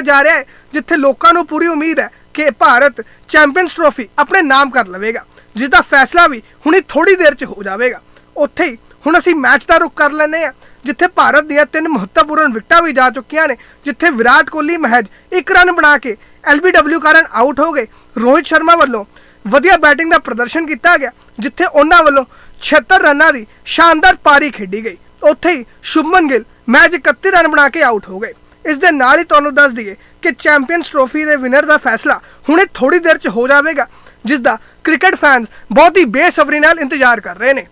ਜਾ ਰਿਹਾ ਹੈ, ਜਿੱਥੇ ਲੋਕਾਂ ਨੂੰ ਪੂਰੀ ਉਮੀਦ ਹੈ ਕਿ ਭਾਰਤ ਚੈਂਪੀਅਨਸ ਟਰੋਫੀ ਆਪਣੇ ਨਾਮ ਕਰ ਲਵੇਗਾ ਜਿਸ ਦਾ ਫੈਸਲਾ ਵੀ ਹੁਣੀ ਥੋੜੀ ਦੇਰ 'ਚ ਹੋ ਜਾਵੇਗਾ। ਉੱਥੇ ਹੀ ਹੁਣ ਅਸੀਂ ਮੈਚ ਦਾ ਰੁਖ ਕਰ ਲੈਂਦੇ ਹਾਂ, ਜਿੱਥੇ ਭਾਰਤ ਦੀਆਂ ਤਿੰਨ ਮਹੱਤਵਪੂਰਨ ਵਿਕਟਾਂ ਵੀ ਜਾ ਚੁੱਕੀਆਂ ਨੇ, ਜਿੱਥੇ ਵਿਰਾਟ ਕੋਹਲੀ ਮਹਿਜ ਇੱਕ ਰਨ ਬਣਾ ਕੇ ਐਲਬੀਡਬਲਿਊ ਕਾਰਨ ਆਊਟ ਹੋ ਗਏ। ਰੋਹਿਤ ਸ਼ਰਮਾ ਵੱਲੋਂ ਵਧੀਆ ਬੈਟਿੰਗ ਦਾ ਪ੍ਰਦਰਸ਼ਨ ਕੀਤਾ ਗਿਆ, ਜਿੱਥੇ ਉਹਨਾਂ ਵੱਲੋਂ 76 ਰਨਾਂ ਦੀ ਸ਼ਾਨਦਾਰ ਪਾਰੀ ਖੇਡੀ ਗਈ। ਉੱਥੇ ਹੀ ਸ਼ੁਭਮਨ ਗਿੱਲ ਮੈਚ 31 ਰਨ ਬਣਾ ਕੇ ਆਊਟ ਹੋ ਗਏ। ਇਸ ਦੇ ਨਾਲ ਹੀ ਤੁਹਾਨੂੰ ਦੱਸ ਦਈਏ ਕਿ ਚੈਂਪੀਅਨਸ ਟਰੋਫੀ ਦੇ ਵਿਨਰ ਦਾ ਫੈਸਲਾ ਹੁਣੇ ਥੋੜੀ ਦੇਰ 'ਚ ਹੋ ਜਾਵੇਗਾ, ਜਿਸ ਦਾ ਕ੍ਰਿਕਟ ਫੈਨਸ ਬਹੁਤ ਹੀ ਬੇਸਬਰੀ ਨਾਲ ਇੰਤਜ਼ਾਰ ਕਰ ਰਹੇ ਨੇ।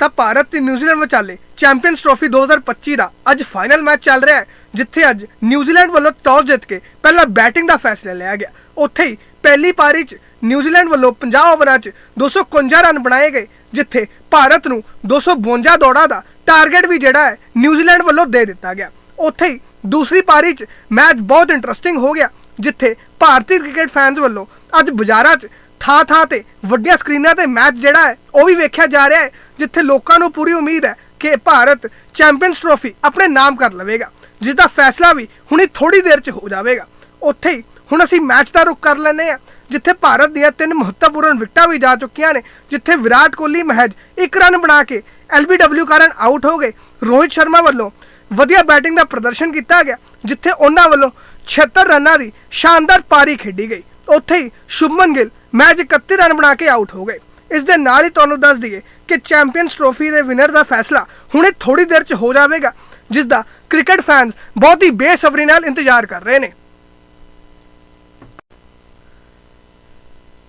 ਤਾਂ ਭਾਰਤ ਤੇ ਨਿਊਜ਼ੀਲੈਂਡ ਵਿਚਾਲੇ ਚੈਂਪੀਅਨਸ ਟਰੋਫੀ 2025 ਦਾ ਅੱਜ ਫਾਈਨਲ ਮੈਚ ਚੱਲ ਰਿਹਾ ਹੈ, ਜਿੱਥੇ ਅੱਜ ਨਿਊਜ਼ੀਲੈਂਡ ਵੱਲੋਂ ਟਾਸ ਜਿੱਤ ਕੇ ਪਹਿਲਾਂ ਬੈਟਿੰਗ ਦਾ ਫੈਸਲਾ ਲਿਆ ਗਿਆ। ਉੱਥੇ ਹੀ ਪਹਿਲੀ ਪਾਰੀ 'ਚ ਨਿਊਜ਼ੀਲੈਂਡ ਵੱਲੋਂ 50 ਓਵਰਾਂ 'ਚ 251 ਰਨ ਬਣਾਏ ਗਏ, ਜਿੱਥੇ ਭਾਰਤ ਨੂੰ 252 ਦੌੜਾਂ ਦਾ ਟਾਰਗੇਟ ਵੀ ਜਿਹੜਾ ਹੈ ਨਿਊਜ਼ੀਲੈਂਡ ਵੱਲੋਂ ਦੇ ਦਿੱਤਾ ਗਿਆ। ਉੱਥੇ ਹੀ ਦੂਸਰੀ ਪਾਰੀ 'ਚ ਮੈਚ ਬਹੁਤ ਇੰਟਰਸਟਿੰਗ ਹੋ ਗਿਆ, ਜਿੱਥੇ ਭਾਰਤੀ ਕ੍ਰਿਕਟ ਫੈਨਸ ਵੱਲੋਂ ਅੱਜ ਬਾਜ਼ਾਰਾਂ 'ਚ ਥਾਂ ਥਾਂ ਤੇ ਵੱਡੀਆਂ ਸਕਰੀਨਾਂ ਤੇ ਮੈਚ ਜਿਹੜਾ ਹੈ, ਉਹ ਵੀ ਵੇਖਿਆ ਜਾ ਰਿਹਾ ਹੈ, ਜਿੱਥੇ ਲੋਕਾਂ ਨੂੰ ਪੂਰੀ ਉਮੀਦ ਹੈ ਕਿ ਭਾਰਤ ਚੈਂਪੀਅਨਸ ਟਰੋਫੀ ਆਪਣੇ ਨਾਮ ਕਰ ਲਵੇਗਾ ਜਿਸ ਦਾ ਫੈਸਲਾ ਵੀ ਹੁਣੀ ਥੋੜੀ ਦੇਰ 'ਚ ਹੋ ਜਾਵੇਗਾ। ਉੱਥੇ ਹੀ ਹੁਣ ਅਸੀਂ ਮੈਚ ਦਾ ਰੁਖ ਕਰ ਲੈਂਦੇ ਹਾਂ, ਜਿੱਥੇ ਭਾਰਤ ਦੀਆਂ ਤਿੰਨ ਮਹੱਤਵਪੂਰਨ ਵਿਕਟਾਂ ਵੀ ਜਾ ਚੁੱਕੀਆਂ ਨੇ, ਜਿੱਥੇ ਵਿਰਾਟ ਕੋਹਲੀ ਮਹਿਜ ਇੱਕ ਰਨ ਬਣਾ ਕੇ ਐਲਬੀਡਬਲਿਊ ਕਾਰਨ ਆਊਟ ਹੋ ਗਏ। ਰੋਹਿਤ ਸ਼ਰਮਾ ਵੱਲੋਂ ਵਧੀਆ ਬੈਟਿੰਗ ਦਾ ਪ੍ਰਦਰਸ਼ਨ ਕੀਤਾ ਗਿਆ, ਜਿੱਥੇ ਉਹਨਾਂ ਵੱਲੋਂ 76 ਰਨਾਂ ਦੀ ਸ਼ਾਨਦਾਰ ਪਾਰੀ ਖੇਡੀ ਗਈ। ਉੱਥੇ ਹੀ ਸ਼ੁਭਮਨ ਗਿੱਲ ਮੈਚ 31 ਰਨ ਬਣਾ ਕੇ ਆਊਟ ਹੋ ਗਏ। ਇਸ ਦੇ ਨਾਲ ਹੀ ਤੁਹਾਨੂੰ ਦੱਸ ਦਈਏ ਕਿ ਚੈਂਪੀਅਨਸ ਟਰੋਫੀ ਦੇ ਵਿਨਰ ਦਾ ਫੈਸਲਾ ਹੁਣੇ ਥੋੜੀ ਦੇਰ 'ਚ ਹੋ ਜਾਵੇਗਾ, ਜਿਸ ਦਾ ਕ੍ਰਿਕਟ ਫੈਨਸ ਬਹੁਤ ਹੀ ਬੇਸਬਰੀ ਨਾਲ ਇੰਤਜ਼ਾਰ ਕਰ ਰਹੇ ਨੇ।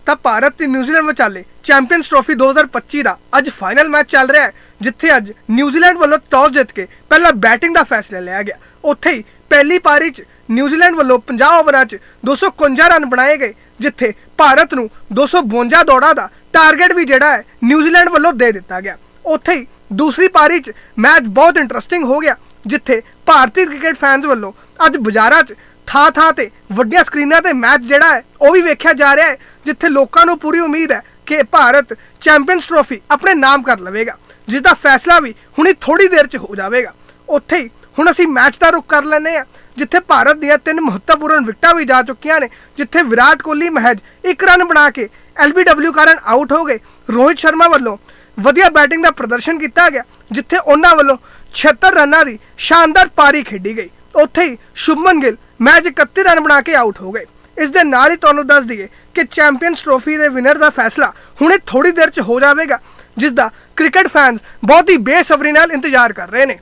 ਤਾਂ ਭਾਰਤ ਤੇ ਨਿਊਜ਼ੀਲੈਂਡ ਵਿਚਾਲੇ ਚੈਂਪੀਅਨਸ ਟਰੋਫੀ 2025 ਦਾ ਅੱਜ ਫਾਈਨਲ ਮੈਚ ਚੱਲ ਰਿਹਾ ਹੈ, ਜਿੱਥੇ ਅੱਜ ਨਿਊਜ਼ੀਲੈਂਡ ਵੱਲੋਂ ਟਾਸ ਜਿੱਤ ਕੇ ਪਹਿਲਾਂ ਬੈਟਿੰਗ ਦਾ ਫੈਸਲਾ ਲਿਆ ਗਿਆ। ਉੱਥੇ ਹੀ ਪਹਿਲੀ ਪਾਰੀ 'ਚ ਨਿਊਜ਼ੀਲੈਂਡ ਵੱਲੋਂ 50 ਓਵਰਾਂ 'ਚ 251 ਰਨ ਬਣਾਏ ਗਏ, ਜਿੱਥੇ ਭਾਰਤ ਨੂੰ 252 ਦੌੜਾਂ ਦਾ ਟਾਰਗੇਟ ਵੀ ਜਿਹੜਾ ਹੈ ਨਿਊਜ਼ੀਲੈਂਡ ਵੱਲੋਂ ਦੇ ਦਿੱਤਾ ਗਿਆ। ਉੱਥੇ ਹੀ ਦੂਸਰੀ ਪਾਰੀ 'ਚ ਮੈਚ ਬਹੁਤ ਇੰਟਰਸਟਿੰਗ ਹੋ ਗਿਆ, ਜਿੱਥੇ ਭਾਰਤੀ ਕ੍ਰਿਕਟ ਫੈਨਸ ਵੱਲੋਂ ਅੱਜ ਬਾਜ਼ਾਰਾਂ 'ਚ ਥਾਂ ਥਾਂ ਤੇ ਵੱਡੀਆਂ ਸਕਰੀਨਾਂ ਤੇ ਮੈਚ ਜਿਹੜਾ ਹੈ ਉਹ ਵੀ ਵੇਖਿਆ ਜਾ ਰਿਹਾ ਹੈ। ਜਿੱਥੇ ਲੋਕਾਂ ਨੂੰ ਪੂਰੀ ਉਮੀਦ ਹੈ ਕਿ ਭਾਰਤ ਚੈਂਪੀਅਨਸ ਟਰੋਫੀ ਆਪਣੇ ਨਾਮ ਕਰ ਲਵੇਗਾ ਜਿਸ ਦਾ ਫੈਸਲਾ ਵੀ ਹੁਣੀ ਥੋੜੀ ਦੇਰ 'ਚ ਹੋ ਜਾਵੇਗਾ। ਉੱਥੇ ਹੀ ਹੁਣ ਅਸੀਂ ਮੈਚ ਦਾ ਰੁਖ ਕਰ ਲੈਂਦੇ ਹਾਂ, ਜਿੱਥੇ ਭਾਰਤ ਦੀਆਂ ਤਿੰਨ ਮਹੱਤਵਪੂਰਨ ਵਿਕਟਾਂ ਵੀ ਜਾ ਚੁੱਕੀਆਂ ਨੇ, ਜਿੱਥੇ ਵਿਰਾਟ ਕੋਹਲੀ ਮਹਿਜ ਇੱਕ ਰਨ ਬਣਾ ਕੇ ਐਲਬੀਡਬਲਿਊ ਕਾਰਨ ਆਊਟ ਹੋ ਗਏ। ਰੋਹਿਤ ਸ਼ਰਮਾ ਵੱਲੋਂ ਵਧੀਆ ਬੈਟਿੰਗ ਦਾ ਪ੍ਰਦਰਸ਼ਨ ਕੀਤਾ ਗਿਆ, ਜਿੱਥੇ ਉਹਨਾਂ ਵੱਲੋਂ 76 ਰਨਾਂ ਦੀ ਸ਼ਾਨਦਾਰ ਪਾਰੀ ਖੇਡੀ ਗਈ। ਉੱਥੇ ਹੀ ਸ਼ੁਭਮਨ ਗਿੱਲ ਮੈਚ 31 ਰਨ ਬਣਾ ਕੇ ਆਊਟ ਹੋ ਗਏ। ਇਸ ਦੇ ਨਾਲ ਹੀ ਤੁਹਾਨੂੰ ਦੱਸ ਦਈਏ ਕਿ ਚੈਂਪੀਅਨਸ ਟਰੋਫੀ ਦੇ ਵਿਨਰ ਦਾ ਫੈਸਲਾ ਹੁਣੇ ਥੋੜੀ ਦੇਰ 'ਚ ਹੋ ਜਾਵੇਗਾ ਜਿਸ ਦਾ ਕ੍ਰਿਕਟ ਫੈਨਸ ਬਹੁਤ ਹੀ ਬੇਸਬਰੀ ਨਾਲ ਇੰਤਜ਼ਾਰ ਕਰ ਰਹੇ ਨੇ।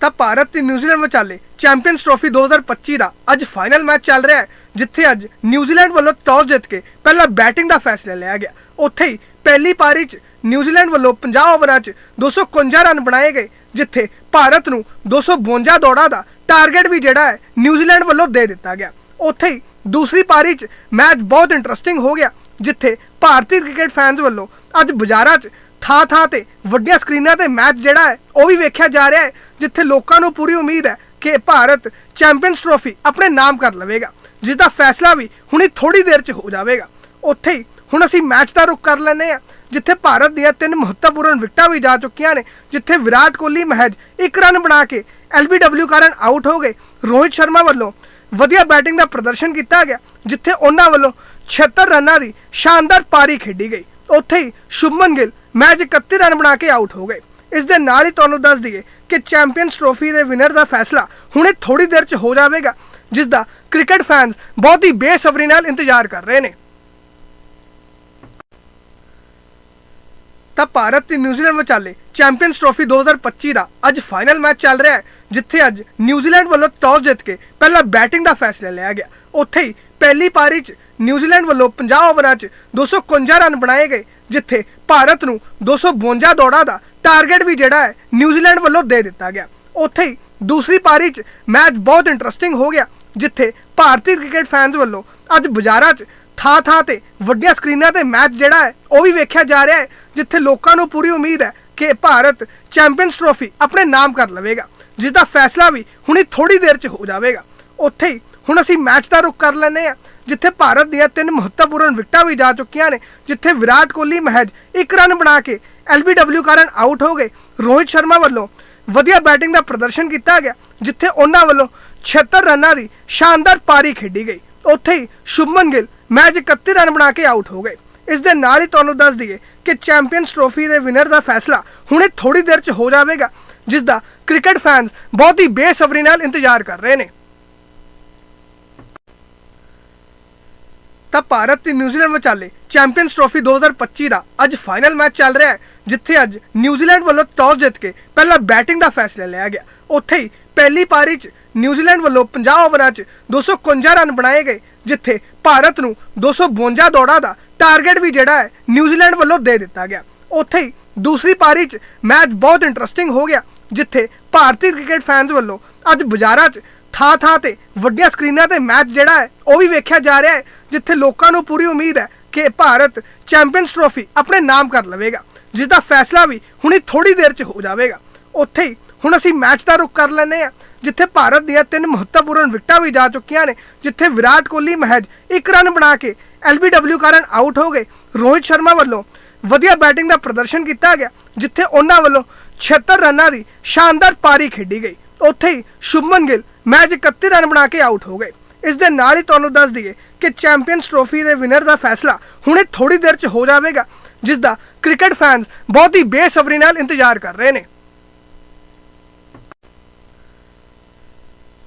ਤਾਂ ਭਾਰਤ ਤੇ ਨਿਊਜ਼ੀਲੈਂਡ ਵਿਚਾਲੇ ਚੈਂਪੀਅਨਸ ਟਰੋਫੀ 2025 ਦਾ ਅੱਜ ਫਾਈਨਲ ਮੈਚ ਚੱਲ ਰਿਹਾ ਹੈ, ਜਿੱਥੇ ਅੱਜ ਨਿਊਜ਼ੀਲੈਂਡ ਵੱਲੋਂ ਟਾਸ ਜਿੱਤ ਕੇ ਪਹਿਲਾਂ ਬੈਟਿੰਗ ਦਾ ਫੈਸਲਾ ਲਿਆ ਗਿਆ। ਉੱਥੇ ਹੀ ਪਹਿਲੀ ਪਾਰੀ 'ਚ ਨਿਊਜ਼ੀਲੈਂਡ ਵੱਲੋਂ 50 ਓਵਰਾਂ 'ਚ 251 ਰਨ ਬਣਾਏ ਗਏ। ਜਿੱਥੇ ਭਾਰਤ ਨੂੰ 252 ਦੌੜਾਂ ਦਾ ਟਾਰਗੇਟ ਵੀ ਜਿਹੜਾ ਹੈ ਨਿਊਜ਼ੀਲੈਂਡ ਵੱਲੋਂ ਦੇ ਦਿੱਤਾ ਗਿਆ। ਉੱਥੇ ਹੀ ਦੂਸਰੀ ਪਾਰੀ 'ਚ ਮੈਚ ਬਹੁਤ ਇੰਟਰਸਟਿੰਗ ਹੋ ਗਿਆ, ਜਿੱਥੇ ਭਾਰਤੀ ਕ੍ਰਿਕਟ ਫੈਨਸ ਵੱਲੋਂ ਅੱਜ ਬਾਜ਼ਾਰਾਂ 'ਚ ਥਾਂ ਥਾਂ ਤੇ ਵੱਡੀਆਂ ਸਕਰੀਨਾਂ ਤੇ ਮੈਚ ਜਿਹੜਾ ਹੈ, ਉਹ ਵੀ ਵੇਖਿਆ ਜਾ ਰਿਹਾ ਹੈ, ਜਿੱਥੇ ਲੋਕਾਂ ਨੂੰ ਪੂਰੀ ਉਮੀਦ ਹੈ ਕਿ ਭਾਰਤ ਚੈਂਪੀਅਨਸ ਟਰੋਫੀ ਆਪਣੇ ਨਾਮ ਕਰ ਲਵੇਗਾ ਜਿਸ ਦਾ ਫੈਸਲਾ ਵੀ ਹੁਣੀ ਥੋੜੀ ਦੇਰ 'ਚ ਹੋ ਜਾਵੇਗਾ। ਉੱਥੇ ਹੀ ਹੁਣ ਅਸੀਂ ਮੈਚ ਦਾ ਰੁਖ ਕਰ ਲੈਂਦੇ ਹਾਂ। ਜਿੱਥੇ ਭਾਰਤ ਦੀਆਂ ਤਿੰਨ ਮਹੱਤਵਪੂਰਨ ਵਿਕਟਾਂ ਵੀ ਜਾ ਚੁੱਕੀਆਂ ਨੇ, ਜਿੱਥੇ ਵਿਰਾਟ ਕੋਹਲੀ, ਮਹਿਜ ਇੱਕ ਰਨ ਬਣਾ ਕੇ ਐਲਬੀਡਬਲਿਊ ਕਾਰਨ ਆਊਟ ਹੋ ਗਏ। ਰੋਹਿਤ ਸ਼ਰਮਾ ਵੱਲੋਂ ਵਧੀਆ ਬੈਟਿੰਗ ਦਾ ਪ੍ਰਦਰਸ਼ਨ ਕੀਤਾ ਗਿਆ, ਜਿੱਥੇ ਉਹਨਾਂ ਵੱਲੋਂ 76 ਰਨਾਂ ਦੀ ਸ਼ਾਨਦਾਰ ਪਾਰੀ ਖੇਡੀ ਗਈ। ਉੱਥੇ ਹੀ ਸ਼ੁਭਮਨ ਗਿੱਲ ਮੈਚ 31 ਰਨ ਬਣਾ ਕੇ ਆਊਟ ਹੋ ਗਏ। ਇਸ ਦੇ ਨਾਲ ਹੀ ਤੁਹਾਨੂੰ ਦੱਸ ਦਈਏ ਕਿ ਚੈਂਪੀਅਨਸ ਟਰੋਫੀ ਦੇ ਵਿਨਰ ਦਾ ਫੈਸਲਾ ਹੁਣੇ ਥੋੜੀ ਦੇਰ 'ਚ ਹੋ ਜਾਵੇਗਾ, ਜਿਸ ਦਾ ਕ੍ਰਿਕਟ ਫੈਨਸ ਬਹੁਤ ਹੀ ਬੇਸਬਰੀ ਨਾਲ ਇੰਤਜ਼ਾਰ ਕਰ ਰਹੇ ਨੇ। ਤਾਂ ਭਾਰਤ ਤੇ ਨਿਊਜ਼ੀਲੈਂਡ ਵਿਚਾਲੇ ਚੈਂਪੀਅਨਸ ਟਰੋਫੀ 2025 ਦਾ ਅੱਜ ਫਾਈਨਲ ਮੈਚ ਚੱਲ ਰਿਹਾ ਹੈ, ਜਿੱਥੇ ਅੱਜ ਨਿਊਜ਼ੀਲੈਂਡ ਵੱਲੋਂ ਟਾਸ ਜਿੱਤ ਕੇ ਪਹਿਲਾਂ ਬੈਟਿੰਗ ਦਾ ਫੈਸਲਾ ਲਿਆ ਗਿਆ। ਉੱਥੇ ਹੀ ਪਹਿਲੀ ਪਾਰੀ 'ਚ ਨਿਊਜ਼ੀਲੈਂਡ ਵੱਲੋਂ 50 ਓਵਰਾਂ 'ਚ 251 ਰਨ ਬਣਾਏ ਗਏ, ਜਿੱਥੇ ਭਾਰਤ ਨੂੰ 252 ਦੌੜਾਂ ਦਾ ਟਾਰਗੇਟ ਵੀ ਜਿਹੜਾ ਹੈ ਨਿਊਜ਼ੀਲੈਂਡ ਵੱਲੋਂ ਦੇ ਦਿੱਤਾ ਗਿਆ। ਉੱਥੇ ਹੀ ਦੂਸਰੀ ਪਾਰੀ 'ਚ ਮੈਚ ਬਹੁਤ ਇੰਟਰਸਟਿੰਗ ਹੋ ਗਿਆ, ਜਿੱਥੇ ਭਾਰਤੀ ਕ੍ਰਿਕਟ ਫੈਨਸ ਵੱਲੋਂ ਅੱਜ ਬਾਜ਼ਾਰਾਂ 'ਚ ਥਾਂ ਥਾਂ ਤੇ, ਵੱਡੀਆਂ ਸਕਰੀਨਾਂ ਤੇ ਮੈਚ ਜਿਹੜਾ ਹੈ, ਉਹ ਵੀ ਵੇਖਿਆ ਜਾ ਰਿਹਾ ਹੈ, ਜਿੱਥੇ ਲੋਕਾਂ ਨੂੰ ਪੂਰੀ ਉਮੀਦ ਹੈ ਕਿ ਭਾਰਤ ਚੈਂਪੀਅਨਸ ਟਰੋਫੀ ਆਪਣੇ ਨਾਮ ਕਰ ਲਵੇਗਾ ਜਿਸ ਦਾ ਫੈਸਲਾ ਵੀ ਹੁਣੀ ਥੋੜੀ ਦੇਰ 'ਚ ਹੋ ਜਾਵੇਗਾ। ਉੱਥੇ ਹੀ ਹੁਣ ਅਸੀਂ ਮੈਚ ਦਾ ਰੁਖ ਕਰ ਲੈਂਦੇ ਹਾਂ, ਜਿੱਥੇ ਭਾਰਤ ਦੀਆਂ ਤਿੰਨ ਮਹੱਤਵਪੂਰਨ ਵਿਕਟਾਂ ਵੀ ਜਾ ਚੁੱਕੀਆਂ ਨੇ, ਜਿੱਥੇ ਵਿਰਾਟ ਕੋਹਲੀ ਮਹਿਜ ਇੱਕ ਰਨ ਬਣਾ ਕੇ ਐਲਬੀਡਬਲਿਊ ਕਾਰਨ ਆਊਟ ਹੋ ਗਏ। ਰੋਹਿਤ ਸ਼ਰਮਾ ਵੱਲੋਂ ਵਧੀਆ ਬੈਟਿੰਗ ਦਾ ਪ੍ਰਦਰਸ਼ਨ ਕੀਤਾ ਗਿਆ, ਜਿੱਥੇ ਉਹਨਾਂ ਵੱਲੋਂ 76 ਰਨਾਂ ਦੀ ਸ਼ਾਨਦਾਰ ਪਾਰੀ ਖੇਡੀ ਗਈ। ਉੱਥੇ ਹੀ ਸ਼ੁਭਮਨ ਗਿੱਲ ਮੈਚ 31 ਰਨ ਬਣਾ ਕੇ ਆਊਟ ਹੋ ਗਏ। ਇਸ ਦੇ ਨਾਲ ਹੀ ਤੁਹਾਨੂੰ ਦੱਸ ਦਈਏ ਕਿ ਚੈਂਪੀਅਨਸ ਟਰੋਫੀ ਦੇ ਵਿਨਰ ਦਾ ਫੈਸਲਾ ਹੁਣੇ ਥੋੜੀ ਦੇਰ 'ਚ ਹੋ ਜਾਵੇਗਾ, ਜਿਸ ਦਾ ਕ੍ਰਿਕਟ ਫੈਨਸ ਬਹੁਤ ਹੀ ਬੇਸਬਰੀ ਨਾਲ ਇੰਤਜ਼ਾਰ ਕਰ ਰਹੇ ਨੇ। ਤਾਂ ਭਾਰਤ ਤੇ ਨਿਊਜ਼ੀਲੈਂਡ ਵਿਚਾਲੇ ਚੈਂਪੀਅਨਸ ਟਰੋਫੀ 2025 ਦਾ ਅੱਜ ਫਾਈਨਲ ਮੈਚ ਚੱਲ ਰਿਹਾ ਹੈ, ਜਿੱਥੇ ਅੱਜ ਨਿਊਜ਼ੀਲੈਂਡ ਵੱਲੋਂ ਟਾਸ ਜਿੱਤ ਕੇ ਪਹਿਲਾਂ ਬੈਟਿੰਗ ਦਾ ਫੈਸਲਾ ਲਿਆ ਗਿਆ। ਉੱਥੇ ਹੀ ਪਹਿਲੀ ਪਾਰੀ 'ਚ ਨਿਊਜ਼ੀਲੈਂਡ ਵੱਲੋਂ 50 ਓਵਰਾਂ 'ਚ 251 ਰਨ ਬਣਾਏ ਗਏ। ਜਿੱਥੇ ਭਾਰਤ ਨੂੰ 252 ਦੌੜਾਂ ਦਾ ਟਾਰਗੇਟ ਵੀ ਜਿਹੜਾ ਹੈ ਨਿਊਜ਼ੀਲੈਂਡ ਵੱਲੋਂ ਦੇ ਦਿੱਤਾ ਗਿਆ। ਉੱਥੇ ਹੀ ਦੂਸਰੀ ਪਾਰੀ 'ਚ ਮੈਚ ਬਹੁਤ ਇੰਟਰਸਟਿੰਗ ਹੋ ਗਿਆ, ਜਿੱਥੇ ਭਾਰਤੀ ਕ੍ਰਿਕਟ ਫੈਨਸ ਵੱਲੋਂ ਅੱਜ ਬਾਜ਼ਾਰਾਂ 'ਚ ਥਾਂ ਥਾਂ ਤੇ ਵੱਡੀਆਂ ਸਕਰੀਨਾਂ ਤੇ ਮੈਚ ਜਿਹੜਾ ਹੈ, ਉਹ ਵੀ ਵੇਖਿਆ ਜਾ ਰਿਹਾ ਹੈ, ਜਿੱਥੇ ਲੋਕਾਂ ਨੂੰ ਪੂਰੀ ਉਮੀਦ ਹੈ ਕਿ ਭਾਰਤ ਚੈਂਪੀਅਨਸ ਟਰੋਫੀ ਆਪਣੇ ਨਾਮ ਕਰ ਲਵੇਗਾ ਜਿਸ ਦਾ ਫੈਸਲਾ ਵੀ ਹੁਣੀ ਥੋੜੀ ਦੇਰ 'ਚ ਹੋ ਜਾਵੇਗਾ। ਉੱਥੇ ਹੀ ਹੁਣ ਅਸੀਂ ਮੈਚ ਦਾ ਰੁਖ ਕਰ ਲੈਂਦੇ ਆ ਜਿੱਥੇ ਭਾਰਤ ਦੀਆਂ ਤਿੰਨ ਮਹੱਤਵਪੂਰਨ ਵਿਕਟਾਂ ਵੀ ਜਾ ਚੁੱਕੀਆਂ ਨੇ, ਜਿੱਥੇ ਵਿਰਾਟ ਕੋਹਲੀ, ਮਹਿਜ ਇੱਕ ਰਨ ਬਣਾ ਕੇ ਐਲਬੀਡਬਲਿਊ ਕਾਰਨ ਆਊਟ ਹੋ ਗਏ। ਰੋਹਿਤ ਸ਼ਰਮਾ ਵੱਲੋਂ ਵਧੀਆ ਬੈਟਿੰਗ ਦਾ ਪ੍ਰਦਰਸ਼ਨ ਕੀਤਾ ਗਿਆ, ਜਿੱਥੇ ਉਹਨਾਂ ਵੱਲੋਂ 76 ਰਨਾਂ ਦੀ ਸ਼ਾਨਦਾਰ ਪਾਰੀ ਖੇਡੀ ਗਈ। ਉੱਥੇ ਹੀ ਸ਼ੁਭਮਨ ਗਿੱਲ ਮੈਚ 31 ਰਨ ਬਣਾ ਕੇ ਆਊਟ ਹੋ ਗਏ। ਇਸ ਦੇ ਨਾਲ ਹੀ ਤੁਹਾਨੂੰ ਦੱਸ ਦਈਏ ਕਿ ਚੈਂਪੀਅਨਸ ਟਰੋਫੀ ਦੇ ਵਿਨਰ ਦਾ ਫੈਸਲਾ ਹੁਣੇ ਥੋੜੀ ਦੇਰ 'ਚ ਹੋ ਜਾਵੇਗਾ, ਜਿਸ ਦਾ ਕ੍ਰਿਕਟ ਫੈਨਸ ਬਹੁਤ ਹੀ ਬੇਸਬਰੀ ਨਾਲ ਇੰਤਜ਼ਾਰ ਕਰ ਰਹੇ ਨੇ।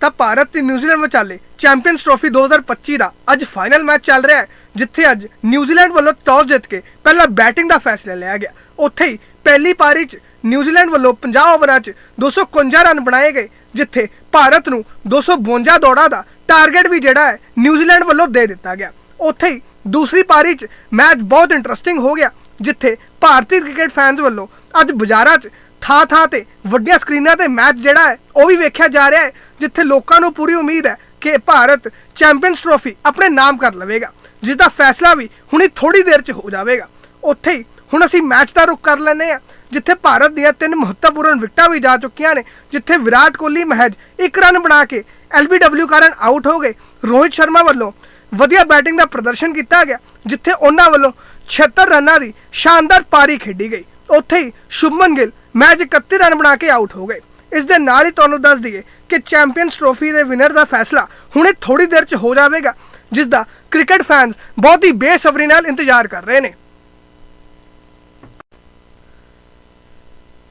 ਤਾਂ ਭਾਰਤ ਤੇ ਨਿਊਜ਼ੀਲੈਂਡ ਵਿਚਾਲੇ ਚੈਂਪੀਅਨਸ ਟਰੋਫੀ 2025 ਦਾ ਅੱਜ ਫਾਈਨਲ ਮੈਚ ਚੱਲ ਰਿਹਾ ਹੈ, ਜਿੱਥੇ ਅੱਜ ਨਿਊਜ਼ੀਲੈਂਡ ਵੱਲੋਂ ਟਾਸ ਜਿੱਤ ਕੇ ਪਹਿਲਾਂ ਬੈਟਿੰਗ ਦਾ ਫੈਸਲਾ ਲਿਆ ਗਿਆ। ਉੱਥੇ ਹੀ ਪਹਿਲੀ ਪਾਰੀ 'ਚ ਨਿਊਜ਼ੀਲੈਂਡ ਵੱਲੋਂ 50 ਓਵਰਾਂ 'ਚ 251 ਰਨ ਬਣਾਏ ਗਏ, ਜਿੱਥੇ ਭਾਰਤ ਨੂੰ 252 ਦੌੜਾਂ ਦਾ ਟਾਰਗੇਟ ਵੀ ਜਿਹੜਾ ਹੈ ਨਿਊਜ਼ੀਲੈਂਡ ਵੱਲੋਂ ਦੇ ਦਿੱਤਾ ਗਿਆ। ਉੱਥੇ ਹੀ ਦੂਸਰੀ ਪਾਰੀ 'ਚ ਮੈਚ ਬਹੁਤ ਇੰਟਰਸਟਿੰਗ ਹੋ ਗਿਆ, ਜਿੱਥੇ ਭਾਰਤੀ ਕ੍ਰਿਕਟ ਫੈਨਸ ਵੱਲੋਂ ਅੱਜ ਬਾਜ਼ਾਰਾਂ 'ਚ ਥਾਂ ਥਾਂ ਤੇ, ਵੱਡੀਆਂ ਸਕਰੀਨਾਂ ਤੇ ਮੈਚ ਜਿਹੜਾ ਹੈ, ਉਹ ਵੀ ਵੇਖਿਆ ਜਾ ਰਿਹਾ ਹੈ, ਜਿੱਥੇ ਲੋਕਾਂ ਨੂੰ ਪੂਰੀ ਉਮੀਦ ਹੈ ਕਿ ਭਾਰਤ ਚੈਂਪੀਅਨਸ ਟਰੋਫੀ ਆਪਣੇ ਨਾਮ ਕਰ ਲਵੇਗਾ ਜਿਸ ਦਾ ਫੈਸਲਾ ਵੀ ਹੁਣੀ ਥੋੜੀ ਦੇਰ 'ਚ ਹੋ ਜਾਵੇਗਾ। ਉੱਥੇ ਹੀ ਹੁਣ ਅਸੀਂ ਮੈਚ ਦਾ ਰੁਖ ਕਰ ਲੈਂਦੇ ਆ ਜਿੱਥੇ ਭਾਰਤ ਦੀਆਂ ਤਿੰਨ ਮਹੱਤਵਪੂਰਨ ਵਿਕਟਾਂ ਵੀ ਜਾ ਚੁੱਕੀਆਂ ਨੇ, ਜਿੱਥੇ ਵਿਰਾਟ ਕੋਹਲੀ ਮਹਿਜ ਇੱਕ ਰਨ ਬਣਾ ਕੇ ਐਲਬੀਡਬਲਿਊ ਕਾਰਨ ਆਊਟ ਹੋ ਗਏ। ਰੋਹਿਤ ਸ਼ਰਮਾ ਵੱਲੋਂ ਵਧੀਆ ਬੈਟਿੰਗ ਦਾ ਪ੍ਰਦਰਸ਼ਨ ਕੀਤਾ ਗਿਆ, ਜਿੱਥੇ ਉਹਨਾਂ ਵੱਲੋਂ 76 ਰਨਾਂ ਦੀ ਸ਼ਾਨਦਾਰ ਪਾਰੀ ਖੇਡੀ ਗਈ। ਉੱਥੇ ਹੀ ਸ਼ੁਭਮਨ ਗਿੱਲ ਮੈਚ 31 ਰਨ ਬਣਾ ਕੇ ਆਊਟ ਹੋ ਗਏ। ਇਸ ਦੇ ਨਾਲ ਹੀ ਤੁਹਾਨੂੰ ਦੱਸ ਦਈਏ ਕਿ ਚੈਂਪੀਅਨਸ ਟਰੋਫੀ ਦੇ ਵਿਨਰ ਦਾ ਫੈਸਲਾ ਹੁਣੇ ਥੋੜੀ ਦੇਰ 'ਚ ਹੋ ਜਾਵੇਗਾ, ਜਿਸ ਦਾ ਕ੍ਰਿਕਟ ਫੈਨਸ ਬਹੁਤ ਹੀ ਬੇਸਬਰੀ ਨਾਲ ਇੰਤਜ਼ਾਰ ਕਰ ਰਹੇ ਨੇ।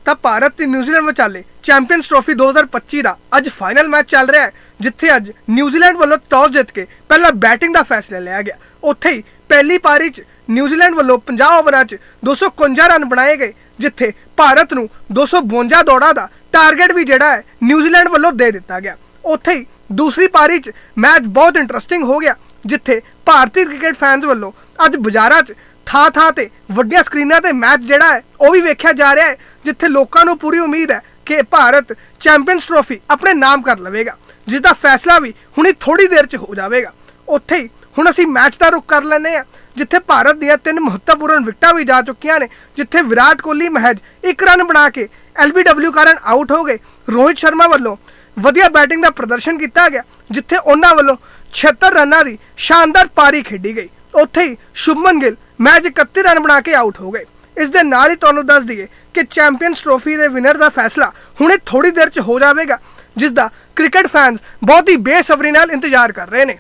ਤਾਂ ਭਾਰਤ ਤੇ ਨਿਊਜ਼ੀਲੈਂਡ ਵਿਚਾਲੇ ਚੈਂਪੀਅਨਸ ਟਰੋਫੀ 2025 ਦਾ ਅੱਜ ਫਾਈਨਲ ਮੈਚ ਚੱਲ ਰਿਹਾ ਹੈ, ਜਿੱਥੇ ਅੱਜ ਨਿਊਜ਼ੀਲੈਂਡ ਵੱਲੋਂ ਟਾਸ ਜਿੱਤ ਕੇ ਪਹਿਲਾਂ ਬੈਟਿੰਗ ਦਾ ਫੈਸਲਾ ਲਿਆ ਗਿਆ। ਉੱਥੇ ਹੀ ਪਹਿਲੀ ਪਾਰੀ 'ਚ ਨਿਊਜ਼ੀਲੈਂਡ ਵੱਲੋਂ 50 ਓਵਰਾਂ 'ਚ 251 ਰਨ ਬਣਾਏ ਗਏ। ਜਿੱਥੇ ਭਾਰਤ ਨੂੰ 252 ਦੌੜਾਂ ਦਾ ਟਾਰਗੇਟ ਵੀ ਜਿਹੜਾ ਹੈ ਨਿਊਜ਼ੀਲੈਂਡ ਵੱਲੋਂ ਦੇ ਦਿੱਤਾ ਗਿਆ। ਉੱਥੇ ਹੀ ਦੂਸਰੀ ਪਾਰੀ 'ਚ ਮੈਚ ਬਹੁਤ ਇੰਟਰਸਟਿੰਗ ਹੋ ਗਿਆ, ਜਿੱਥੇ ਭਾਰਤੀ ਕ੍ਰਿਕਟ ਫੈਨਸ ਵੱਲੋਂ ਅੱਜ ਬਾਜ਼ਾਰਾਂ 'ਚ ਥਾਂ ਥਾਂ ਤੇ ਵੱਡੀਆਂ ਸਕਰੀਨਾਂ ਤੇ ਮੈਚ ਜਿਹੜਾ ਹੈ, ਉਹ ਵੀ ਵੇਖਿਆ ਜਾ ਰਿਹਾ ਹੈ, ਜਿੱਥੇ ਲੋਕਾਂ ਨੂੰ ਪੂਰੀ ਉਮੀਦ ਹੈ ਕਿ ਭਾਰਤ ਚੈਂਪੀਅਨਸ ਟਰੋਫੀ ਆਪਣੇ ਨਾਮ ਕਰ ਲਵੇਗਾ ਜਿਸ ਦਾ ਫੈਸਲਾ ਵੀ ਹੁਣੀ ਥੋੜੀ ਦੇਰ 'ਚ ਹੋ ਜਾਵੇਗਾ। ਉੱਥੇ ਹੀ ਹੁਣ ਅਸੀਂ ਮੈਚ ਦਾ ਰੁਖ ਕਰ ਲੈਂਦੇ ਆ ਜਿੱਥੇ ਭਾਰਤ ਦੀਆਂ ਤਿੰਨ ਮਹੱਤਵਪੂਰਨ ਵਿਕਟਾਂ ਵੀ ਜਾ ਚੁੱਕੀਆਂ ਨੇ, ਜਿੱਥੇ ਵਿਰਾਟ ਕੋਹਲੀ, ਮਹਿਜ ਇੱਕ ਰਨ ਬਣਾ ਕੇ ਐਲਬੀਡਬਲਿਊ ਕਾਰਨ ਆਊਟ ਹੋ ਗਏ। ਰੋਹਿਤ ਸ਼ਰਮਾ ਵੱਲੋਂ ਵਧੀਆ ਬੈਟਿੰਗ ਦਾ ਪ੍ਰਦਰਸ਼ਨ ਕੀਤਾ ਗਿਆ, ਜਿੱਥੇ ਉਹਨਾਂ ਵੱਲੋਂ 76 ਰਨਾਂ ਦੀ ਸ਼ਾਨਦਾਰ ਪਾਰੀ ਖੇਡੀ ਗਈ। ਉੱਥੇ ਹੀ ਸ਼ੁਭਮਨ ਗਿੱਲ ਮੈਚ 31 ਰਨ ਬਣਾ ਕੇ ਆਊਟ ਹੋ ਗਏ। ਇਸ ਦੇ ਨਾਲ ਹੀ ਤੁਹਾਨੂੰ ਦੱਸ ਦਈਏ ਕਿ ਚੈਂਪੀਅਨਸ ਟਰੋਫੀ ਦੇ ਵਿਨਰ ਦਾ ਫੈਸਲਾ ਹੁਣੇ ਥੋੜੀ ਦੇਰ 'ਚ ਹੋ ਜਾਵੇਗਾ, ਜਿਸ ਦਾ ਕ੍ਰਿਕਟ ਫੈਨਸ ਬਹੁਤ ਹੀ ਬੇਸਬਰੀ ਨਾਲ ਇੰਤਜ਼ਾਰ ਕਰ ਰਹੇ ਨੇ।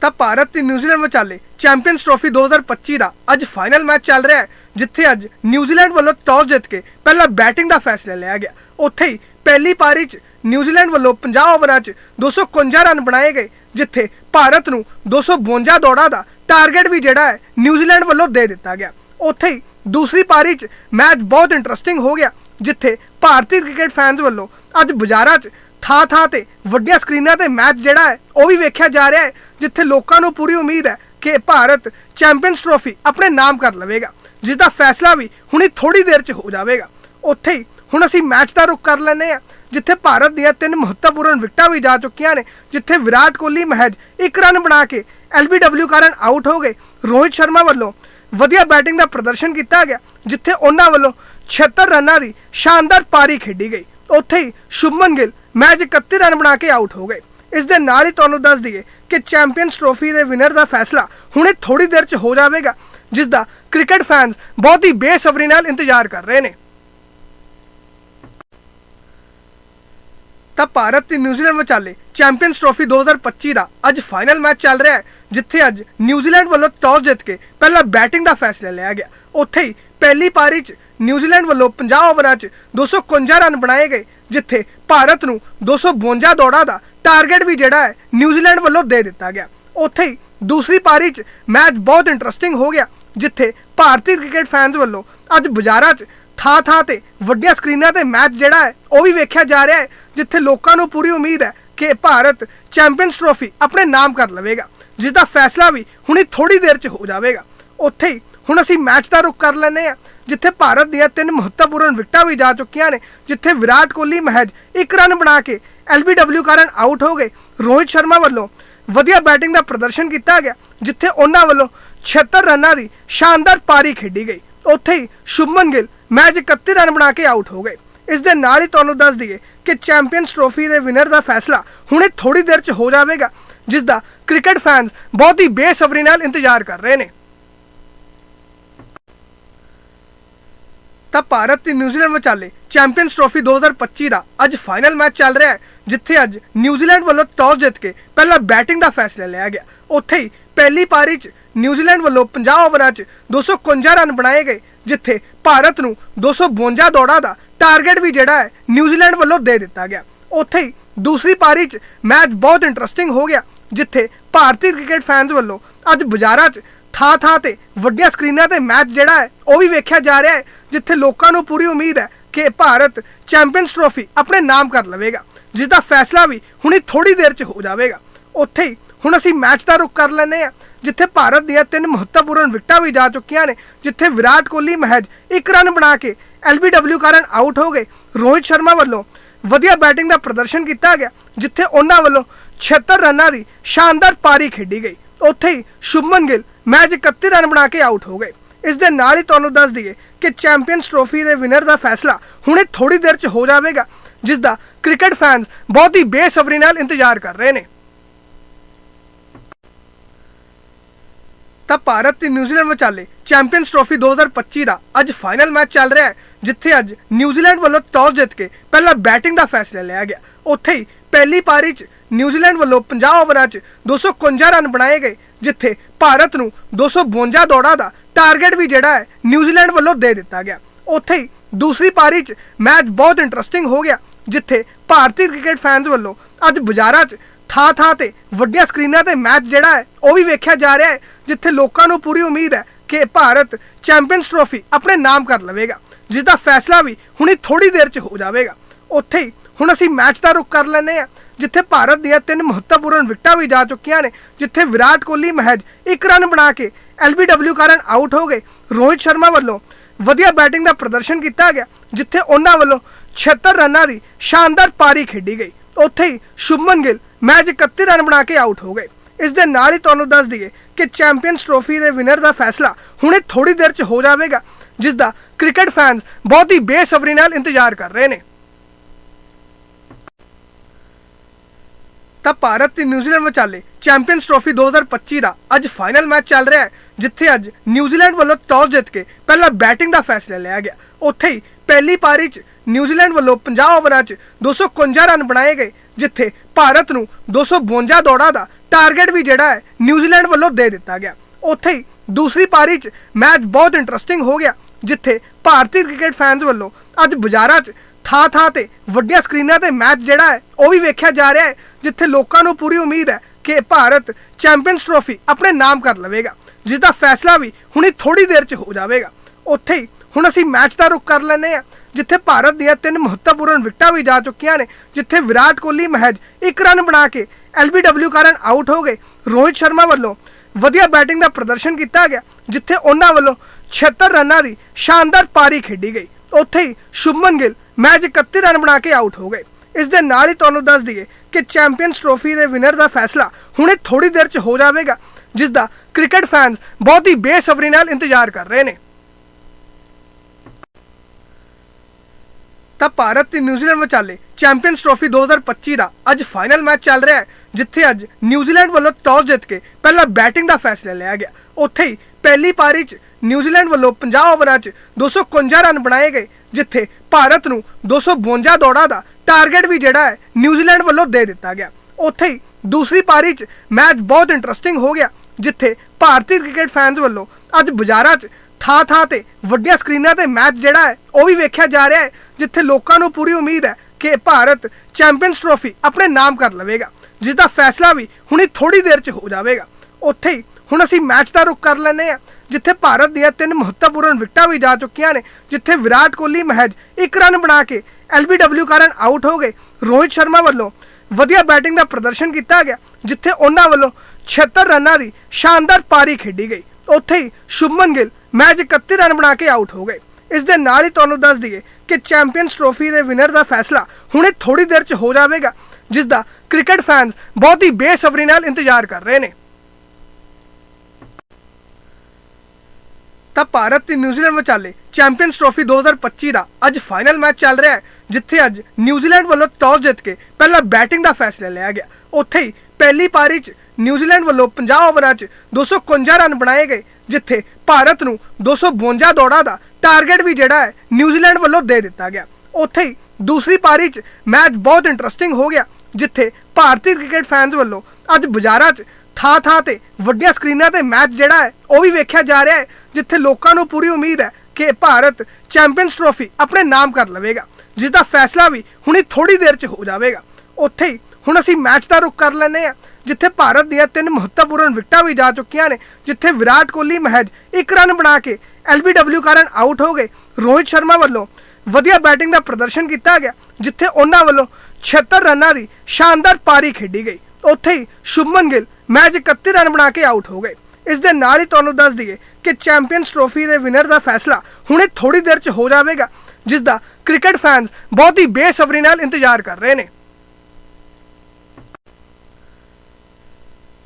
ਤਾਂ ਭਾਰਤ ਤੇ ਨਿਊਜ਼ੀਲੈਂਡ ਵਿਚਾਲੇ ਚੈਂਪੀਅਨਸ ਟਰੋਫੀ 2025 ਦਾ ਅੱਜ ਫਾਈਨਲ ਮੈਚ ਚੱਲ ਰਿਹਾ ਹੈ, ਜਿੱਥੇ ਅੱਜ ਨਿਊਜ਼ੀਲੈਂਡ ਵੱਲੋਂ ਟਾਸ ਜਿੱਤ ਕੇ ਪਹਿਲਾਂ ਬੈਟਿੰਗ ਦਾ ਫੈਸਲਾ ਲਿਆ ਗਿਆ। ਉੱਥੇ ਹੀ ਪਹਿਲੀ ਪਾਰੀ 'ਚ ਨਿਊਜ਼ੀਲੈਂਡ ਵੱਲੋਂ 50 ਓਵਰਾਂ 'ਚ 251 ਰਨ ਬਣਾਏ ਗਏ, ਜਿੱਥੇ ਭਾਰਤ ਨੂੰ 252 ਦੌੜਾਂ ਦਾ ਟਾਰਗੇਟ ਵੀ ਜਿਹੜਾ ਹੈ ਨਿਊਜ਼ੀਲੈਂਡ ਵੱਲੋਂ ਦੇ ਦਿੱਤਾ ਗਿਆ। ਉੱਥੇ ਹੀ ਦੂਸਰੀ ਪਾਰੀ 'ਚ ਮੈਚ ਬਹੁਤ ਇੰਟਰਸਟਿੰਗ ਹੋ ਗਿਆ, ਜਿੱਥੇ ਭਾਰਤੀ ਕ੍ਰਿਕਟ ਫੈਨਸ ਵੱਲੋਂ ਅੱਜ ਬਾਜ਼ਾਰਾਂ 'ਚ ਥਾਂ ਥਾਂ ਤੇ, ਵੱਡੀਆਂ ਸਕਰੀਨਾਂ ਤੇ ਮੈਚ ਜਿਹੜਾ ਹੈ, ਉਹ ਵੀ ਵੇਖਿਆ ਜਾ ਰਿਹਾ ਹੈ, ਜਿੱਥੇ ਲੋਕਾਂ ਨੂੰ ਪੂਰੀ ਉਮੀਦ ਹੈ ਕਿ ਭਾਰਤ ਚੈਂਪੀਅਨਸ ਟਰੋਫੀ ਆਪਣੇ ਨਾਮ ਕਰ ਲਵੇਗਾ ਜਿਸ ਦਾ ਫੈਸਲਾ ਵੀ ਹੁਣੀ ਥੋੜੀ ਦੇਰ 'ਚ ਹੋ ਜਾਵੇਗਾ। ਉੱਥੇ ਹੀ ਹੁਣ ਅਸੀਂ ਮੈਚ ਦਾ ਰੁਖ ਕਰ ਲੈਂਦੇ ਆ ਜਿੱਥੇ ਭਾਰਤ ਦੀਆਂ ਤਿੰਨ ਮਹੱਤਵਪੂਰਨ ਵਿਕਟਾਂ ਵੀ ਜਾ ਚੁੱਕੀਆਂ ਨੇ, ਜਿੱਥੇ ਵਿਰਾਟ ਕੋਹਲੀ ਮਹਿਜ ਇੱਕ ਰਨ ਬਣਾ ਕੇ ਐਲਬੀਡਬਲਿਊ ਕਾਰਨ ਆਊਟ ਹੋ ਗਏ। ਰੋਹਿਤ ਸ਼ਰਮਾ ਵੱਲੋਂ ਵਧੀਆ ਬੈਟਿੰਗ ਦਾ ਪ੍ਰਦਰਸ਼ਨ ਕੀਤਾ ਗਿਆ, ਜਿੱਥੇ ਉਹਨਾਂ ਵੱਲੋਂ 76 ਰਨਾਂ ਦੀ ਸ਼ਾਨਦਾਰ ਪਾਰੀ ਖੇਡੀ ਗਈ। ਉੱਥੇ ਹੀ ਸ਼ੁਭਮਨ ਗਿੱਲ ਮੈਚ 31 ਰਨ ਬਣਾ ਕੇ ਆਊਟ ਹੋ ਗਏ। ਇਸ ਦੇ ਨਾਲ ਹੀ ਤੁਹਾਨੂੰ ਦੱਸ ਦਈਏ ਕਿ ਚੈਂਪੀਅਨਸ ਟਰੋਫੀ ਦੇ ਵਿਨਰ ਦਾ ਫੈਸਲਾ ਹੁਣੇ ਥੋੜੀ ਦੇਰ 'ਚ ਹੋ ਜਾਵੇਗਾ ਜਿਸ ਦਾ ਕ੍ਰਿਕਟ ਫੈਨਸ ਬਹੁਤ ਹੀ ਬੇਸਬਰੀ ਨਾਲ ਇੰਤਜ਼ਾਰ ਕਰ ਰਹੇ ਨੇ। ਤਾਂ ਭਾਰਤ ਤੇ ਨਿਊਜ਼ੀਲੈਂਡ ਵਿਚਾਲੇ ਚੈਂਪੀਅਨਸ ਟਰੋਫੀ 2025 ਦਾ ਅੱਜ ਫਾਈਨਲ ਮੈਚ ਚੱਲ ਰਿਹਾ ਹੈ, ਜਿੱਥੇ ਅੱਜ ਨਿਊਜ਼ੀਲੈਂਡ ਵੱਲੋਂ ਟਾਸ ਜਿੱਤ ਕੇ ਪਹਿਲਾਂ ਬੈਟਿੰਗ ਦਾ ਫੈਸਲਾ ਲਿਆ ਗਿਆ। ਉੱਥੇ ਹੀ ਪਹਿਲੀ ਪਾਰੀ 'ਚ ਨਿਊਜ਼ੀਲੈਂਡ ਵੱਲੋਂ 50 ਓਵਰਾਂ 'ਚ 251 ਰਨ ਬਣਾਏ ਗਏ, ਜਿੱਥੇ ਭਾਰਤ ਨੂੰ 252 ਦੌੜਾਂ ਦਾ ਟਾਰਗੇਟ ਵੀ ਜਿਹੜਾ ਹੈ, ਨਿਊਜ਼ੀਲੈਂਡ ਵੱਲੋਂ ਦੇ ਦਿੱਤਾ ਗਿਆ। ਉੱਥੇ ਹੀ ਦੂਸਰੀ ਪਾਰੀ 'ਚ ਮੈਚ ਬਹੁਤ ਇੰਟਰਸਟਿੰਗ ਹੋ ਗਿਆ, ਜਿੱਥੇ ਭਾਰਤੀ ਕ੍ਰਿਕਟ ਫੈਨਸ ਵੱਲੋਂ ਅੱਜ ਬਾਜ਼ਾਰਾਂ 'ਚ ਥਾਂ ਥਾਂ ਤੇ ਵੱਡੀਆਂ ਸਕਰੀਨਾਂ ਤੇ ਮੈਚ ਜਿਹੜਾ ਹੈ, ਉਹ ਵੀ ਵੇਖਿਆ ਜਾ ਰਿਹਾ ਹੈ, ਜਿੱਥੇ ਲੋਕਾਂ ਨੂੰ ਪੂਰੀ ਉਮੀਦ ਹੈ ਕਿ ਭਾਰਤ ਚੈਂਪੀਅਨਸ ਟਰੋਫੀ ਆਪਣੇ ਨਾਮ ਕਰ ਲਵੇਗਾ ਜਿਸ ਦਾ ਫੈਸਲਾ ਵੀ ਹੁਣੀ ਥੋੜੀ ਦੇਰ 'ਚ ਹੋ ਜਾਵੇਗਾ। ਉੱਥੇ ਹੀ ਹੁਣ ਅਸੀਂ ਮੈਚ ਦਾ ਰੁਖ ਕਰ ਲੈਨੇ ਆ ਜਿੱਥੇ ਭਾਰਤ ਦੀਆਂ ਤਿੰਨ ਮਹੱਤਵਪੂਰਨ ਵਿਕਟਾਂ ਵੀ ਜਾ ਚੁੱਕੀਆਂ ਨੇ, ਜਿੱਥੇ ਵਿਰਾਟ ਕੋਹਲੀ, ਮਹਿਜ ਇੱਕ ਰਨ ਬਣਾ ਕੇ ਐਲਬੀਡਬਲਿਊ ਕਾਰਨ ਆਊਟ ਹੋ ਗਏ। ਰੋਹਿਤ ਸ਼ਰਮਾ ਵੱਲੋਂ ਵਧੀਆ ਬੈਟਿੰਗ ਦਾ ਪ੍ਰਦਰਸ਼ਨ ਕੀਤਾ ਗਿਆ, ਜਿੱਥੇ ਉਹਨਾਂ ਵੱਲੋਂ 76 ਰਨਾਂ ਦੀ ਸ਼ਾਨਦਾਰ ਪਾਰੀ ਖੇਡੀ ਗਈ। ਉੱਥੇ ਹੀ ਸ਼ੁਭਮਨ ਗਿੱਲ ਮੈਚ 31 ਰਨ ਬਣਾ ਕੇ ਆਊਟ ਹੋ ਗਏ। ਇਸ ਦੇ ਨਾਲ ਹੀ ਤੁਹਾਨੂੰ ਦੱਸ ਦਈਏ ਕਿ ਚੈਂਪੀਅਨਸ ਟਰੋਫੀ ਦੇ ਵਿਨਰ ਦਾ ਫੈਸਲਾ ਹੁਣੇ ਥੋੜੀ ਦੇਰ 'ਚ ਹੋ ਜਾਵੇਗਾ, ਜਿਸ ਦਾ ਕ੍ਰਿਕਟ ਫੈਨਸ ਬਹੁਤ ਹੀ ਬੇਸਬਰੀ ਨਾਲ ਇੰਤਜ਼ਾਰ ਕਰ ਰਹੇ ਨੇ। ਤਾਂ ਭਾਰਤ ਤੇ ਨਿਊਜ਼ੀਲੈਂਡ ਵਿਚਾਲੇ ਚੈਂਪੀਅਨਸ ਟਰੋਫੀ 2025 ਦਾ ਅੱਜ ਫਾਈਨਲ ਮੈਚ ਚੱਲ ਰਿਹਾ ਹੈ, ਜਿੱਥੇ ਅੱਜ ਨਿਊਜ਼ੀਲੈਂਡ ਵੱਲੋਂ ਟਾਸ ਜਿੱਤ ਕੇ ਪਹਿਲਾਂ ਬੈਟਿੰਗ ਦਾ ਫੈਸਲਾ ਲਿਆ ਗਿਆ। ਉੱਥੇ ਹੀ ਪਹਿਲੀ ਪਾਰੀ 'ਚ ਨਿਊਜ਼ੀਲੈਂਡ ਵੱਲੋਂ 50 ਓਵਰਾਂ 'ਚ 251 ਰਨ ਬਣਾਏ ਗਏ, ਜਿੱਥੇ ਭਾਰਤ ਨੂੰ 252 ਦੌੜਾਂ ਦਾ ਟਾਰਗੇਟ ਵੀ ਜਿਹੜਾ ਹੈ ਨਿਊਜ਼ੀਲੈਂਡ ਵੱਲੋਂ ਦੇ ਦਿੱਤਾ ਗਿਆ। ਉੱਥੇ ਹੀ ਦੂਸਰੀ ਪਾਰੀ 'ਚ ਮੈਚ ਬਹੁਤ ਇੰਟਰਸਟਿੰਗ ਹੋ ਗਿਆ, ਜਿੱਥੇ ਭਾਰਤੀ ਕ੍ਰਿਕਟ ਫੈਨਸ ਵੱਲੋਂ ਅੱਜ ਬਾਜ਼ਾਰਾਂ 'ਚ ਥਾਂ ਥਾਂ ਤੇ ਵੱਡੀਆਂ ਸਕਰੀਨਾਂ ਤੇ ਮੈਚ ਜਿਹੜਾ ਹੈ, ਉਹ ਵੀ ਵੇਖਿਆ ਜਾ ਰਿਹਾ ਹੈ। ਜਿੱਥੇ ਲੋਕਾਂ ਨੂੰ ਪੂਰੀ ਉਮੀਦ ਹੈ ਕਿ ਭਾਰਤ ਚੈਂਪੀਅਨਸ ਟਰੋਫੀ ਆਪਣੇ ਨਾਮ ਕਰ ਲਵੇਗਾ ਜਿਸ ਦਾ ਫੈਸਲਾ ਵੀ ਹੁਣੀ ਥੋੜੀ ਦੇਰ 'ਚ ਹੋ ਜਾਵੇਗਾ। ਉੱਥੇ ਹੀ ਹੁਣ ਅਸੀਂ ਮੈਚ ਦਾ ਰੁਖ ਕਰ ਲੈਨੇ ਆ ਜਿੱਥੇ ਭਾਰਤ ਦੀਆਂ ਤਿੰਨ ਮਹੱਤਵਪੂਰਨ ਵਿਕਟਾਂ ਵੀ ਜਾ ਚੁੱਕੀਆਂ ਨੇ, ਜਿੱਥੇ ਵਿਰਾਟ ਕੋਹਲੀ ਮਹਿਜ ਇੱਕ ਰਨ ਬਣਾ ਕੇ ਐਲਬੀਡਬਲਿਊ ਕਾਰਨ ਆਊਟ ਹੋ ਗਏ। ਰੋਹਿਤ ਸ਼ਰਮਾ ਵੱਲੋਂ ਵਧੀਆ ਬੈਟਿੰਗ ਦਾ ਪ੍ਰਦਰਸ਼ਨ ਕੀਤਾ ਗਿਆ, ਜਿੱਥੇ ਉਹਨਾਂ ਵੱਲੋਂ 76 ਰਨਾਂ ਦੀ ਸ਼ਾਨਦਾਰ ਪਾਰੀ ਖੇਡੀ ਗਈ। ਉੱਥੇ ਹੀ ਸ਼ੁਭਮਨ ਗਿੱਲ ਮੈਚ 31 ਰਨ ਬਣਾ ਕੇ ਆਊਟ ਹੋ ਗਏ। ਇਸ ਦੇ ਨਾਲ ਹੀ ਤੁਹਾਨੂੰ ਦੱਸ ਦਈਏ ਕਿ ਚੈਂਪੀਅਨਸ ਟਰੋਫੀ ਦੇ ਵਿਨਰ ਦਾ ਫੈਸਲਾ ਹੁਣੇ ਥੋੜੀ ਦੇਰ 'ਚ ਹੋ ਜਾਵੇਗਾ ਜਿਸ ਦਾ ਕ੍ਰਿਕਟ ਫੈਨਸ ਬਹੁਤ ਹੀ ਬੇਸਬਰੀ ਨਾਲ ਇੰਤਜ਼ਾਰ ਕਰ ਰਹੇ ਨੇ। ਤਾਂ ਭਾਰਤ ਤੇ ਨਿਊਜ਼ੀਲੈਂਡ ਵਿਚਾਲੇ ਚੈਂਪੀਅਨਸ ਟਰੋਫੀ 2025 ਦਾ ਅੱਜ ਫਾਈਨਲ ਮੈਚ ਚੱਲ ਰਿਹਾ ਹੈ, ਜਿੱਥੇ ਅੱਜ ਨਿਊਜ਼ੀਲੈਂਡ ਵੱਲੋਂ ਟਾਸ ਜਿੱਤ ਕੇ ਪਹਿਲਾਂ ਬੈਟਿੰਗ ਦਾ ਫੈਸਲਾ ਲਿਆ ਗਿਆ। ਉੱਥੇ ਹੀ ਪਹਿਲੀ ਪਾਰੀ 'ਚ ਨਿਊਜ਼ੀਲੈਂਡ ਵੱਲੋਂ 50 ਓਵਰਾਂ 'ਚ 251 ਰਨ ਬਣਾਏ ਗਏ, ਜਿੱਥੇ ਭਾਰਤ ਨੂੰ 252 ਦੌੜਾਂ ਦਾ ਟਾਰਗੇਟ ਵੀ ਜਿਹੜਾ ਹੈ ਨਿਊਜ਼ੀਲੈਂਡ ਵੱਲੋਂ ਦੇ ਦਿੱਤਾ ਗਿਆ। ਉੱਥੇ ਹੀ ਦੂਸਰੀ ਪਾਰੀ 'ਚ ਮੈਚ ਬਹੁਤ ਇੰਟਰਸਟਿੰਗ ਹੋ ਗਿਆ, ਜਿੱਥੇ ਭਾਰਤੀ ਕ੍ਰਿਕਟ ਫੈਨਸ ਵੱਲੋਂ ਅੱਜ ਬਾਜ਼ਾਰਾਂ 'ਚ ਥਾਂ ਥਾਂ ਤੇ ਵੱਡੀਆਂ ਸਕਰੀਨਾਂ ਤੇ ਮੈਚ ਜਿਹੜਾ ਹੈ, ਉਹ ਵੀ ਵੇਖਿਆ ਜਾ ਰਿਹਾ ਹੈ, ਜਿੱਥੇ ਲੋਕਾਂ ਨੂੰ ਪੂਰੀ ਉਮੀਦ ਹੈ ਕਿ ਭਾਰਤ ਚੈਂਪੀਅਨਸ ਟਰੋਫੀ ਆਪਣੇ ਨਾਮ ਕਰ ਲਵੇਗਾ ਜਿਸ ਦਾ ਫੈਸਲਾ ਵੀ ਹੁਣੀ ਥੋੜੀ ਦੇਰ 'ਚ ਹੋ ਜਾਵੇਗਾ। ਉੱਥੇ ਹੀ ਹੁਣ ਅਸੀਂ ਮੈਚ ਦਾ ਰੁਖ ਕਰ ਲੈਨੇ ਆ ਜਿੱਥੇ ਭਾਰਤ ਦੀਆਂ ਤਿੰਨ ਮਹੱਤਵਪੂਰਨ ਵਿਕਟਾਂ ਵੀ ਜਾ ਚੁੱਕੀਆਂ ਨੇ, ਜਿੱਥੇ ਵਿਰਾਟ ਕੋਹਲੀ ਮਹਿਜ ਇੱਕ ਰਨ ਬਣਾ ਕੇ ਐਲਬੀਡਬਲਿਊ ਕਾਰਨ ਆਊਟ ਹੋ ਗਏ। ਰੋਹਿਤ ਸ਼ਰਮਾ ਵੱਲੋਂ ਵਧੀਆ ਬੈਟਿੰਗ ਦਾ ਪ੍ਰਦਰਸ਼ਨ ਕੀਤਾ ਗਿਆ, ਜਿੱਥੇ ਉਹਨਾਂ ਵੱਲੋਂ 76 ਰਨਾਂ ਦੀ ਸ਼ਾਨਦਾਰ ਪਾਰੀ ਖੇਡੀ ਗਈ। ਉੱਥੇ ਹੀ ਸ਼ੁਭਮਨ ਗਿੱਲ ਮੈਚ 31 ਰਨ ਬਣਾ ਕੇ ਆਊਟ ਹੋ ਗਏ। ਇਸ ਦੇ ਨਾਲ ਹੀ ਤੁਹਾਨੂੰ ਦੱਸ ਦਈਏ ਕਿ ਚੈਂਪੀਅਨਸ ਟਰੋਫੀ ਦੇ ਵਿਨਰ ਦਾ ਫੈਸਲਾ ਹੁਣੇ ਥੋੜੀ ਦੇਰ 'ਚ ਹੋ ਜਾਵੇਗਾ, ਜਿਸ ਦਾ ਕ੍ਰਿਕਟ ਫੈਨਸ ਬਹੁਤ ਹੀ ਬੇਸਬਰੀ ਨਾਲ ਇੰਤਜ਼ਾਰ ਕਰ ਰਹੇ ਨੇ। ਤਾਂ ਭਾਰਤ ਤੇ ਨਿਊਜ਼ੀਲੈਂਡ ਵਿਚਾਲੇ ਚੈਂਪੀਅਨਸ ਟਰੋਫੀ 2025 ਦਾ ਅੱਜ ਫਾਈਨਲ ਮੈਚ ਚੱਲ ਰਿਹਾ ਹੈ, ਜਿੱਥੇ ਅੱਜ ਨਿਊਜ਼ੀਲੈਂਡ ਵੱਲੋਂ ਟਾਸ ਜਿੱਤ ਕੇ ਪਹਿਲਾਂ ਬੈਟਿੰਗ ਦਾ ਫੈਸਲਾ ਲਿਆ ਗਿਆ। ਉੱਥੇ ਹੀ ਪਹਿਲੀ ਪਾਰੀ 'ਚ ਨਿਊਜ਼ੀਲੈਂਡ ਵੱਲੋਂ 50 ਓਵਰਾਂ 'ਚ 251 ਰਨ ਬਣਾਏ ਗਏ, ਜਿੱਥੇ ਭਾਰਤ ਨੂੰ 252 ਦੌੜਾਂ ਦਾ ਟਾਰਗੇਟ ਵੀ ਜਿਹੜਾ ਹੈ ਨਿਊਜ਼ੀਲੈਂਡ ਵੱਲੋਂ ਦੇ ਦਿੱਤਾ ਗਿਆ। ਉੱਥੇ ਹੀ ਦੂਸਰੀ ਪਾਰੀ 'ਚ ਮੈਚ ਬਹੁਤ ਇੰਟਰਸਟਿੰਗ ਹੋ ਗਿਆ, ਜਿੱਥੇ ਭਾਰਤੀ ਕ੍ਰਿਕਟ ਫੈਨਸ ਵੱਲੋਂ ਅੱਜ ਬਾਜ਼ਾਰਾਂ 'ਚ ਥਾਂ ਥਾਂ ਤੇ ਵੱਡੀਆਂ ਸਕਰੀਨਾਂ ਤੇ ਮੈਚ ਜਿਹੜਾ ਹੈ ਉਹ ਵੀ ਵੇਖਿਆ ਜਾ ਰਿਹਾ ਹੈ। ਜਿੱਥੇ ਲੋਕਾਂ ਨੂੰ ਪੂਰੀ ਉਮੀਦ ਹੈ ਕਿ ਭਾਰਤ ਚੈਂਪੀਅਨਸ ਟਰੋਫੀ ਆਪਣੇ ਨਾਮ ਕਰ ਲਵੇਗਾ ਜਿਸ ਦਾ ਫੈਸਲਾ ਵੀ ਹੁਣੀ ਥੋੜੀ ਦੇਰ 'ਚ ਹੋ ਜਾਵੇਗਾ। ਉੱਥੇ ਹੀ ਹੁਣ ਅਸੀਂ ਮੈਚ ਦਾ ਰੁਖ ਕਰ ਲੈਨੇ ਆ ਜਿੱਥੇ ਭਾਰਤ ਦੀਆਂ ਤਿੰਨ ਮਹੱਤਵਪੂਰਨ ਵਿਕਟਾਂ ਵੀ ਜਾ ਚੁੱਕੀਆਂ ਨੇ, ਜਿੱਥੇ ਵਿਰਾਟ ਕੋਹਲੀ ਮਹਿਜ ਇੱਕ ਰਨ ਬਣਾ ਕੇ ਐਲਬੀਡਬਲਿਊ ਕਾਰਨ ਆਊਟ ਹੋ ਗਏ। ਰੋਹਿਤ ਸ਼ਰਮਾ ਵੱਲੋਂ ਵਧੀਆ ਬੈਟਿੰਗ ਦਾ ਪ੍ਰਦਰਸ਼ਨ ਕੀਤਾ ਗਿਆ, ਜਿੱਥੇ ਉਹਨਾਂ ਵੱਲੋਂ 76 ਰਨਾਂ ਦੀ ਸ਼ਾਨਦਾਰ ਪਾਰੀ ਖੇਡੀ ਗਈ। ਉੱਥੇ ਹੀ ਸ਼ੁਭਮਨ ਗਿੱਲ ਮੈਚ 31 ਰਨ ਬਣਾ ਕੇ ਆਊਟ ਹੋ ਗਏ। ਇਸ ਦੇ ਨਾਲ ਹੀ ਤੁਹਾਨੂੰ ਦੱਸ ਦਈਏ ਕਿ ਚੈਂਪੀਅਨਸ ਟਰੋਫੀ ਦੇ ਵਿਨਰ ਦਾ ਫੈਸਲਾ ਹੁਣੇ ਥੋੜੀ ਦੇਰ 'ਚ ਹੋ ਜਾਵੇਗਾ ਜਿਸ ਦਾ ਕ੍ਰਿਕਟ ਫੈਨਸ ਬਹੁਤ ਹੀ ਬੇਸਬਰੀ ਨਾਲ ਇੰਤਜ਼ਾਰ ਕਰ ਰਹੇ ਨੇ। ਤਾਂ ਭਾਰਤ ਤੇ ਨਿਊਜ਼ੀਲੈਂਡ ਵਿਚਾਲੇ ਚੈਂਪੀਅਨਸ ਟਰੋਫੀ 2025 ਦਾ ਅੱਜ ਫਾਈਨਲ ਮੈਚ ਚੱਲ ਰਿਹਾ ਹੈ, ਜਿੱਥੇ ਅੱਜ ਨਿਊਜ਼ੀਲੈਂਡ ਵੱਲੋਂ ਟਾਸ ਜਿੱਤ ਕੇ ਪਹਿਲਾਂ ਬੈਟਿੰਗ ਦਾ ਫੈਸਲਾ ਲਿਆ ਗਿਆ। ਉੱਥੇ ਹੀ ਪਹਿਲੀ ਪਾਰੀ 'ਚ ਨਿਊਜ਼ੀਲੈਂਡ ਵੱਲੋਂ 50 ਓਵਰਾਂ 'ਚ 251 ਰਨ ਬਣਾਏ ਗਏ। ਜਿੱਥੇ ਭਾਰਤ ਨੂੰ 252 ਦੌੜਾਂ ਦਾ ਟਾਰਗੇਟ ਵੀ ਜਿਹੜਾ ਹੈ ਨਿਊਜ਼ੀਲੈਂਡ ਵੱਲੋਂ ਦੇ ਦਿੱਤਾ ਗਿਆ। ਉੱਥੇ ਹੀ ਦੂਸਰੀ ਪਾਰੀ 'ਚ ਮੈਚ ਬਹੁਤ ਇੰਟਰਸਟਿੰਗ ਹੋ ਗਿਆ, ਜਿੱਥੇ ਭਾਰਤੀ ਕ੍ਰਿਕਟ ਫੈਨਸ ਵੱਲੋਂ ਅੱਜ ਬਾਜ਼ਾਰਾਂ 'ਚ ਥਾਂ ਥਾਂ ਤੇ ਵੱਡੀਆਂ ਸਕਰੀਨਾਂ ਤੇ ਮੈਚ ਜਿਹੜਾ ਹੈ, ਉਹ ਵੀ ਵੇਖਿਆ ਜਾ ਰਿਹਾ ਹੈ, ਜਿੱਥੇ ਲੋਕਾਂ ਨੂੰ ਪੂਰੀ ਉਮੀਦ ਹੈ ਕਿ ਭਾਰਤ ਚੈਂਪੀਅਨਸ ਟਰੋਫੀ ਆਪਣੇ ਨਾਮ ਕਰ ਲਵੇਗਾ ਜਿਸ ਦਾ ਫੈਸਲਾ ਵੀ ਹੁਣੀ ਥੋੜੀ ਦੇਰ 'ਚ ਹੋ ਜਾਵੇਗਾ। ਉੱਥੇ ਹੀ ਹੁਣ ਅਸੀਂ ਮੈਚ ਦਾ ਰੁਖ ਕਰ ਲੈਨੇ ਆ ਜਿੱਥੇ ਭਾਰਤ ਦੀਆਂ ਤਿੰਨ ਮਹੱਤਵਪੂਰਨ ਵਿਕਟਾਂ ਵੀ ਜਾ ਚੁੱਕੀਆਂ ਨੇ, ਜਿੱਥੇ ਵਿਰਾਟ ਕੋਹਲੀ, ਮਹਿਜ ਇੱਕ ਰਨ ਬਣਾ ਕੇ ਐਲਬੀਡਬਲਿਊ ਕਾਰਨ ਆਊਟ ਹੋ ਗਏ। ਰੋਹਿਤ ਸ਼ਰਮਾ ਵੱਲੋਂ ਵਧੀਆ ਬੈਟਿੰਗ ਦਾ ਪ੍ਰਦਰਸ਼ਨ ਕੀਤਾ ਗਿਆ, ਜਿੱਥੇ ਉਹਨਾਂ ਵੱਲੋਂ 76 ਰਨਾਂ ਦੀ ਸ਼ਾਨਦਾਰ ਪਾਰੀ ਖੇਡੀ ਗਈ। ਉੱਥੇ ਹੀ ਸ਼ੁਭਮਨ ਗਿੱਲ ਮੈਚ 31 ਰਨ ਬਣਾ ਕੇ ਆਊਟ ਹੋ ਗਏ। ਇਸ ਦੇ ਨਾਲ ਹੀ ਤੁਹਾਨੂੰ ਦੱਸ ਦਈਏ ਕਿ ਚੈਂਪੀਅਨਸ ਟਰੋਫੀ ਦੇ ਵਿਨਰ ਦਾ ਫੈਸਲਾ ਹੁਣੇ ਥੋੜੀ ਦੇਰ 'ਚ ਹੋ ਜਾਵੇਗਾ, ਜਿਸ ਦਾ ਕ੍ਰਿਕਟ ਫੈਨਸ ਬਹੁਤ ਹੀ ਬੇਸਬਰੀ ਨਾਲ ਇੰਤਜ਼ਾਰ ਕਰ ਰਹੇ ਨੇ। ਤਾਂ ਭਾਰਤ ਤੇ ਨਿਊਜ਼ੀਲੈਂਡ ਵਿਚਾਲੇ ਚੈਂਪੀਅਨਸ ਟਰੋਫੀ 2025 ਦਾ ਅੱਜ ਫਾਈਨਲ ਮੈਚ ਚੱਲ ਰਿਹਾ ਹੈ, ਜਿੱਥੇ ਅੱਜ ਨਿਊਜ਼ੀਲੈਂਡ ਵੱਲੋਂ ਟਾਸ ਜਿੱਤ ਕੇ ਪਹਿਲਾਂ ਬੈਟਿੰਗ ਦਾ ਫੈਸਲਾ ਲਿਆ ਗਿਆ। ਉੱਥੇ ਹੀ ਪਹਿਲੀ ਪਾਰੀ 'ਚ ਨਿਊਜ਼ੀਲੈਂਡ ਵੱਲੋਂ 50 ਓਵਰਾਂ 'ਚ 251 ਰਨ ਬਣਾਏ ਗਏ, ਜਿੱਥੇ ਭਾਰਤ ਨੂੰ 252 ਦੌੜਾਂ ਦਾ ਟਾਰਗੇਟ ਵੀ ਜਿਹੜਾ ਹੈ ਨਿਊਜ਼ੀਲੈਂਡ ਵੱਲੋਂ ਦੇ ਦਿੱਤਾ ਗਿਆ। ਉੱਥੇ ਹੀ ਦੂਸਰੀ ਪਾਰੀ 'ਚ ਮੈਚ ਬਹੁਤ ਇੰਟਰਸਟਿੰਗ ਹੋ ਗਿਆ, ਜਿੱਥੇ ਭਾਰਤੀ ਕ੍ਰਿਕਟ ਫੈਨਸ ਵੱਲੋਂ ਅੱਜ ਬਾਜ਼ਾਰਾਂ 'ਚ ਥਾਂ ਥਾਂ ਤੇ, ਵੱਡੀਆਂ ਸਕਰੀਨਾਂ ਤੇ ਮੈਚ ਜਿਹੜਾ ਹੈ, ਉਹ ਵੀ ਵੇਖਿਆ ਜਾ ਰਿਹਾ ਹੈ, ਜਿੱਥੇ ਲੋਕਾਂ ਨੂੰ ਪੂਰੀ ਉਮੀਦ ਹੈ ਕਿ ਭਾਰਤ ਚੈਂਪੀਅਨਸ ਟਰੋਫੀ ਆਪਣੇ ਨਾਮ ਕਰ ਲਵੇਗਾ ਜਿਸ ਦਾ ਫੈਸਲਾ ਵੀ ਹੁਣੀ ਥੋੜੀ ਦੇਰ 'ਚ ਹੋ ਜਾਵੇਗਾ। ਉੱਥੇ ਹੀ ਹੁਣ ਅਸੀਂ ਮੈਚ ਦਾ ਰੁਖ ਕਰ ਲੈਨੇ ਆ ਜਿੱਥੇ ਭਾਰਤ ਦੀਆਂ ਤਿੰਨ ਮਹੱਤਵਪੂਰਨ ਵਿਕਟਾਂ ਵੀ ਜਾ ਚੁੱਕੀਆਂ ਨੇ, ਜਿੱਥੇ ਵਿਰਾਟ ਕੋਹਲੀ ਮਹਿਜ ਇੱਕ ਰਨ ਬਣਾ ਕੇ ਐਲਬੀਡਬਲਿਊ ਕਾਰਨ ਆਊਟ ਹੋ ਗਏ। ਰੋਹਿਤ ਸ਼ਰਮਾ ਵੱਲੋਂ ਵਧੀਆ ਬੈਟਿੰਗ ਦਾ ਪ੍ਰਦਰਸ਼ਨ ਕੀਤਾ ਗਿਆ, ਜਿੱਥੇ ਉਹਨਾਂ ਵੱਲੋਂ 76 ਰਨਾਂ ਦੀ ਸ਼ਾਨਦਾਰ ਪਾਰੀ ਖੇਡੀ ਗਈ। ਉੱਥੇ ਹੀ ਸ਼ੁਭਮਨ ਗਿੱਲ ਮੈਚ 31 ਰਨ ਬਣਾ ਕੇ ਆਊਟ ਹੋ ਗਏ। ਇਸ ਦੇ ਨਾਲ ਹੀ ਤੁਹਾਨੂੰ ਦੱਸ ਦਈਏ ਕਿ ਚੈਂਪੀਅਨਸ ਟਰੋਫੀ ਦੇ ਵਿਨਰ ਦਾ ਫੈਸਲਾ ਹੁਣੇ ਥੋੜੀ ਦੇਰ 'ਚ ਹੋ ਜਾਵੇਗਾ, ਜਿਸ ਦਾ ਕ੍ਰਿਕਟ ਫੈਨਸ ਬਹੁਤ ਹੀ ਬੇਸਬਰੀ ਨਾਲ ਇੰਤਜ਼ਾਰ ਕਰ ਰਹੇ ਨੇ।